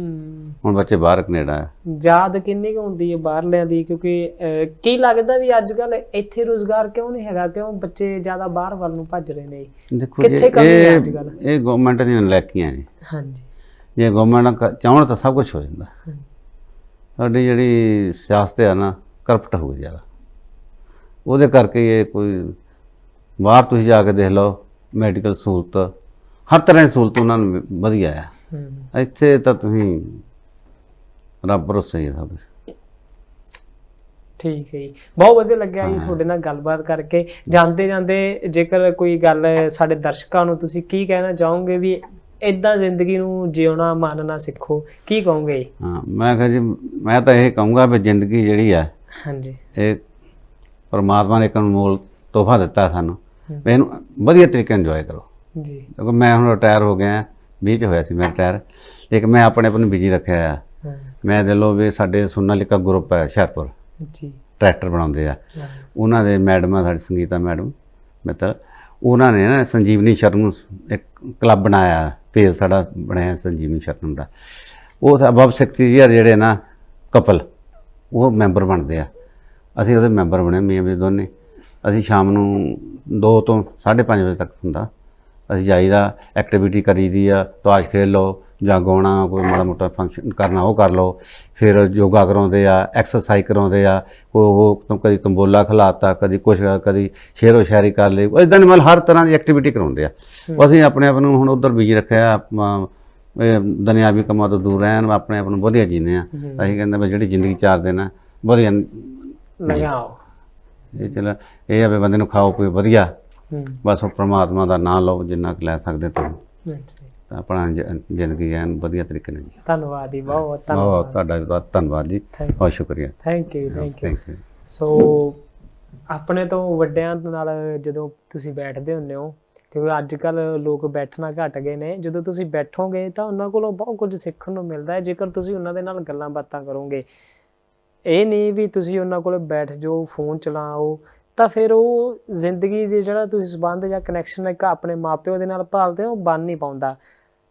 ਹੁਣ ਬੱਚੇ ਬਾਹਰ ਕੈਨੇਡਾ ਆ। ਯਾਦ ਕਿੰਨੀ ਕੁ ਹੁੰਦੀ ਹੈ ਬਾਹਰਲਿਆਂ ਦੀ ਕਿਉਂਕਿ ਕੀ ਲੱਗਦਾ ਵੀ ਅੱਜ ਕੱਲ ਇੱਥੇ ਰੋਜ਼ਗਾਰ ਕਿਉਂ ਨਹੀਂ ਹੈਗਾ? ਕਿਉਂ ਬੱਚੇ ਜ਼ਿਆਦਾ ਬਾਹਰ ਵੱਲ ਨੂੰ ਭੱਜ ਰਹੇ ਨੇ? ਦੇਖੋ ਜੀ ਕਿੱਥੇ ਕਮੀ ਹੈ ਅੱਜ ਕੱਲ੍ਹ? ਇਹ ਗਵਰਨਮੈਂਟ ਦੀਆਂ ਨਲਾਇਕੀਆਂ ਨੇ ਹਾਂਜੀ। ਜੇ ਗਵਰਨਮੈਂਟ ਚਾਹਣ ਤਾਂ ਸਭ ਕੁਝ ਹੋ ਜਾਂਦਾ। ਸਾਡੀ ਜਿਹੜੀ ਸਿਆਸਤ ਹੈ ਨਾ ਕਰਪਟ ਹੋ ਗਈ ਜ਼ਿਆਦਾ। ਉਹਦੇ ਕਰਕੇ ਇਹ ਕੋਈ ਬਾਹਰ ਤੁਸੀਂ ਜਾ ਕੇ ਦੇਖ ਲਓ ਮੈਡੀਕਲ ਸਹੂਲਤ ਹਰ ਤਰ੍ਹਾਂ ਦੀ ਸਹੂਲਤ ਉਹਨਾਂ ਨੂੰ ਵਧੀਆ ਆ। ਇੱਥੇ ਤਾਂ ਤੁਸੀਂ ਰੱਬ ਭਰੋਸੇ ਹੀ ਸਭ। ਕੁਛ ਠੀਕ ਹੈ ਜੀ। ਬਹੁਤ ਵਧੀਆ ਲੱਗਿਆ ਜੀ ਤੁਹਾਡੇ ਨਾਲ ਗੱਲਬਾਤ ਕਰਕੇ। ਜਾਂਦੇ ਜਾਂਦੇ ਜੇਕਰ ਕੋਈ ਗੱਲ ਸਾਡੇ ਦਰਸ਼ਕਾਂ ਨੂੰ ਤੁਸੀਂ ਕੀ ਕਹਿਣਾ ਚਾਹੋਗੇ ਵੀ ਇਦਾਂ ਜ਼ਿੰਦਗੀ ਨੂੰ ਜਿਉਣਾ ਮੰਨਣਾ ਸਿੱਖੋ ਕੀ ਕਹੋਗੇ? ਹਾਂ ਮੈਂ ਕਿਹਾ ਜੀ ਮੈਂ ਤਾਂ ਇਹ ਕਹੂੰਗਾ ਵੀ ਜ਼ਿੰਦਗੀ ਜਿਹੜੀ ਆ ਹਾਂਜੀ। ਇਹ ਪਰਮਾਤਮਾ ਨੇ ਇੱਕ ਅਨਮੋਲ ਤੋਹਫਾ ਦਿੱਤਾ ਸਾਨੂੰ। ਵੀ ਇਹਨੂੰ ਵਧੀਆ ਤਰੀਕੇ ਨਾਲ ਇੰਜੋਏ ਕਰੋ। ਜੀ। ਕਿਉਂਕਿ ਮੈਂ ਹੁਣ ਰਿਟਾਇਰ ਹੋ ਗਿਆ 20 ਚ ਹੋਇਆ ਸੀ ਮੈਂ ਰਿਟਾਇਰ ਲੇਕਿਨ ਮੈਂ ਆਪਣੇ ਆਪ ਨੂੰ ਬਿਜ਼ੀ ਰੱਖਿਆ ਆ। ਮੈਂ ਦੇ ਲੋ ਵੀ ਸਾਡੇ ਸੋਨਾਲਿਕਾ ਗਰੁੱਪ ਹੈ ਹੁਸ਼ਿਆਰਪੁਰ। ਜੀ। ਟਰੈਕਟਰ ਬਣਾਉਂਦੇ ਆ। ਉਹਨਾਂ ਦੇ ਮੈਡਮ ਆ ਸਾਡੀ ਸੰਗੀਤਾ ਮੈਡਮ ਮਿੱਤਰ। ਉਹਨਾਂ ਨੇ ਨਾ ਸੰਜੀਵਨੀ ਸ਼ਰਨ ਨੂੰ ਇੱਕ ਕਲੱਬ ਬਣਾਇਆ ਪੇਜ ਸਾਡਾ ਬਣਾਇਆ ਸੰਜੀਵਨੀ ਸ਼ਰਨ ਦਾ। ਉਹ ਅਬਵ ਸੈਕਟਰੀਅਰ ਜਿਹੜੇ ਨਾ ਕਪਲ ਉਹ ਮੈਂਬਰ ਬਣਦੇ ਆ। ਅਸੀਂ ਉਹਦੇ ਮੈਂਬਰ ਬਣੇ ਮੀਆਂ ਵੀ ਦੋਨੇ। ਅਸੀਂ ਸ਼ਾਮ ਨੂੰ 2 ਤੋਂ 5:30 ਵਜੇ ਤੱਕ ਹੁੰਦਾ। ਅਸੀਂ ਜਾਈਦਾ ਐਕਟੀਵਿਟੀ ਕਰੀਦੀ ਆ ਤਾਸ਼ ਖੇਡ ਲਓ ਜਾਂ ਗਾਉਣਾ ਕੋਈ ਮਾੜਾ ਮੋਟਾ ਫੰਕਸ਼ਨ ਕਰਨਾ ਉਹ ਕਰ ਲਓ। ਫਿਰ ਯੋਗਾ ਕਰਾਉਂਦੇ ਆ ਐਕਸਰਸਾਈਜ਼ ਕਰਾਉਂਦੇ ਆ ਕੋਈ ਉਹ ਤਾਂ ਕਦੀ ਤੰਬੋਲਾ ਖਿਲਾਤਾ ਕਦੀ ਕੁਛ ਕਦੀ ਸ਼ੇਰੋ ਸ਼ਾਇਰੀ ਕਰ ਲਈ। ਇਦਾਂ ਦੀ ਮਤਲਬ ਹਰ ਤਰ੍ਹਾਂ ਦੀ ਐਕਟੀਵਿਟੀ ਕਰਾਉਂਦੇ ਆ। ਅਸੀਂ ਆਪਣੇ ਆਪ ਨੂੰ ਹੁਣ ਉਧਰ ਬਿਜ਼ੀ ਰੱਖਿਆ ਦੁਨਿਆਵੀ ਕੰਮਾਂ ਤੋਂ ਦੂਰ ਰਹਿਣ ਆਪਣੇ ਆਪ ਨੂੰ ਵਧੀਆ ਜੀਨੇ ਆ। ਅਸੀਂ ਕਹਿੰਦੇ ਵੀ ਜਿਹੜੀ ਜ਼ਿੰਦਗੀ ਚਾਰ ਆ ਵਧੀਆ ਲਗਾਓ। ਇਹ ਚਲ ਇਹ ਆ ਵੀ ਬੰਦੇ ਨੂੰ ਖਾਓ ਪੀਓ ਵਧੀਆ। ਬਸ ਉਹ ਪ੍ਰਮਾਤਮਾ ਦਾ ਨਾਮ ਲਓ ਜਿੰਨਾ ਕੁ ਲੈ ਸਕਦੇ ਤੁਸੀਂ। ਤਾਂ ਆਪਣਾ ਜ਼ਿੰਦਗੀ ਐਨ ਵਧੀਆ ਤਰੀਕੇ ਨਾਲ ਜੀ ਧੰਨਵਾਦ ਜੀ ਬਹੁਤ ਬਹੁਤ ਬਹੁਤ ਧੰਨਵਾਦ ਤੁਹਾਡਾ ਵੀ ਬਹੁਤ ਧੰਨਵਾਦ ਜੀ। ਬਹੁਤ ਸ਼ੁਕਰੀਆ। Thank you thank you thank you ਸੋ ਆਪਣੇ ਤੋਂ ਵੱਡਿਆਂ ਨਾਲ ਜਦੋਂ ਤੁਸੀਂ ਬੈਠਦੇ ਹੁੰਦੇ ਹੋ ਕਿਉਂਕਿ ਅੱਜ ਕੱਲ ਲੋਕ ਬੈਠਣਾ ਘਟ ਗਏ ਨੇ ਜਦੋਂ ਤੁਸੀਂ ਬੈਠੋਗੇ ਤਾਂ ਉਹਨਾਂ ਕੋਲੋਂ ਬਹੁਤ ਕੁਝ ਸਿੱਖਣ ਨੂੰ ਮਿਲਦਾ ਹੈ। ਜੇਕਰ ਤੁਸੀਂ ਉਹਨਾਂ ਦੇ ਨਾਲ ਗੱਲਾਂ ਬਾਤਾਂ ਕਰੋਗੇ ਇਹ ਨਹੀਂ ਵੀ ਤੁਸੀਂ ਉਹਨਾਂ ਕੋਲ ਬੈਠ ਜਾਓ, ਫੋਨ ਚਲਾਓ, ਤਾਂ ਫਿਰ ਉਹ ਜ਼ਿੰਦਗੀ ਦੇ ਜਿਹੜਾ ਤੁਸੀਂ ਸਬੰਧ ਜਾਂ ਕਨੈਕਸ਼ਨ ਇੱਕ ਆਪਣੇ ਮਾਪਿਓ ਦੇ ਨਾਲ ਭਾਲਦੇ ਹੋ, ਉਹ ਬਣ ਨਹੀਂ ਪਾਉਂਦਾ।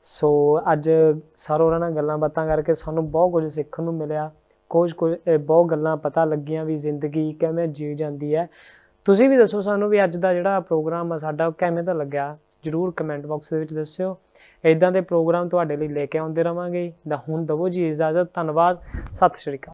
ਸੋ ਅੱਜ ਸਰ ਉਹਨਾਂ ਨਾਲ ਗੱਲਾਂ ਬਾਤਾਂ ਕਰਕੇ ਸਾਨੂੰ ਬਹੁਤ ਕੁਝ ਸਿੱਖਣ ਨੂੰ ਮਿਲਿਆ। ਕੁਝ ਕੁਝ ਬਹੁਤ ਗੱਲਾਂ ਪਤਾ ਲੱਗੀਆਂ ਵੀ ਜ਼ਿੰਦਗੀ ਕਿਵੇਂ ਜੀ ਜਾਂਦੀ ਹੈ। ਤੁਸੀਂ ਵੀ ਦੱਸੋ ਸਾਨੂੰ ਵੀ ਅੱਜ ਦਾ ਜਿਹੜਾ ਪ੍ਰੋਗਰਾਮ ਆ, ਸਾਡਾ ਉਹ ਕਿਵੇਂ ਦਾ ਲੱਗਿਆ? ਜਰੂਰ ਕਮੈਂਟ ਬਾਕਸ ਦੇ ਵਿੱਚ ਦੱਸਿਓ। ਇਦਾਂ ਦੇ ਪ੍ਰੋਗਰਾਮ ਤੁਹਾਡੇ ਲਈ ਲੈ ਕੇ ਆਉਂਦੇ ਰਵਾਂਗੇ। ਦਾ ਹੁਣ ਦਵੋ ਜੀ ਇਜਾਜ਼ਤ, ਧੰਨਵਾਦ, ਸਤਿ ਸ਼੍ਰੀ ਅਕਾਲ।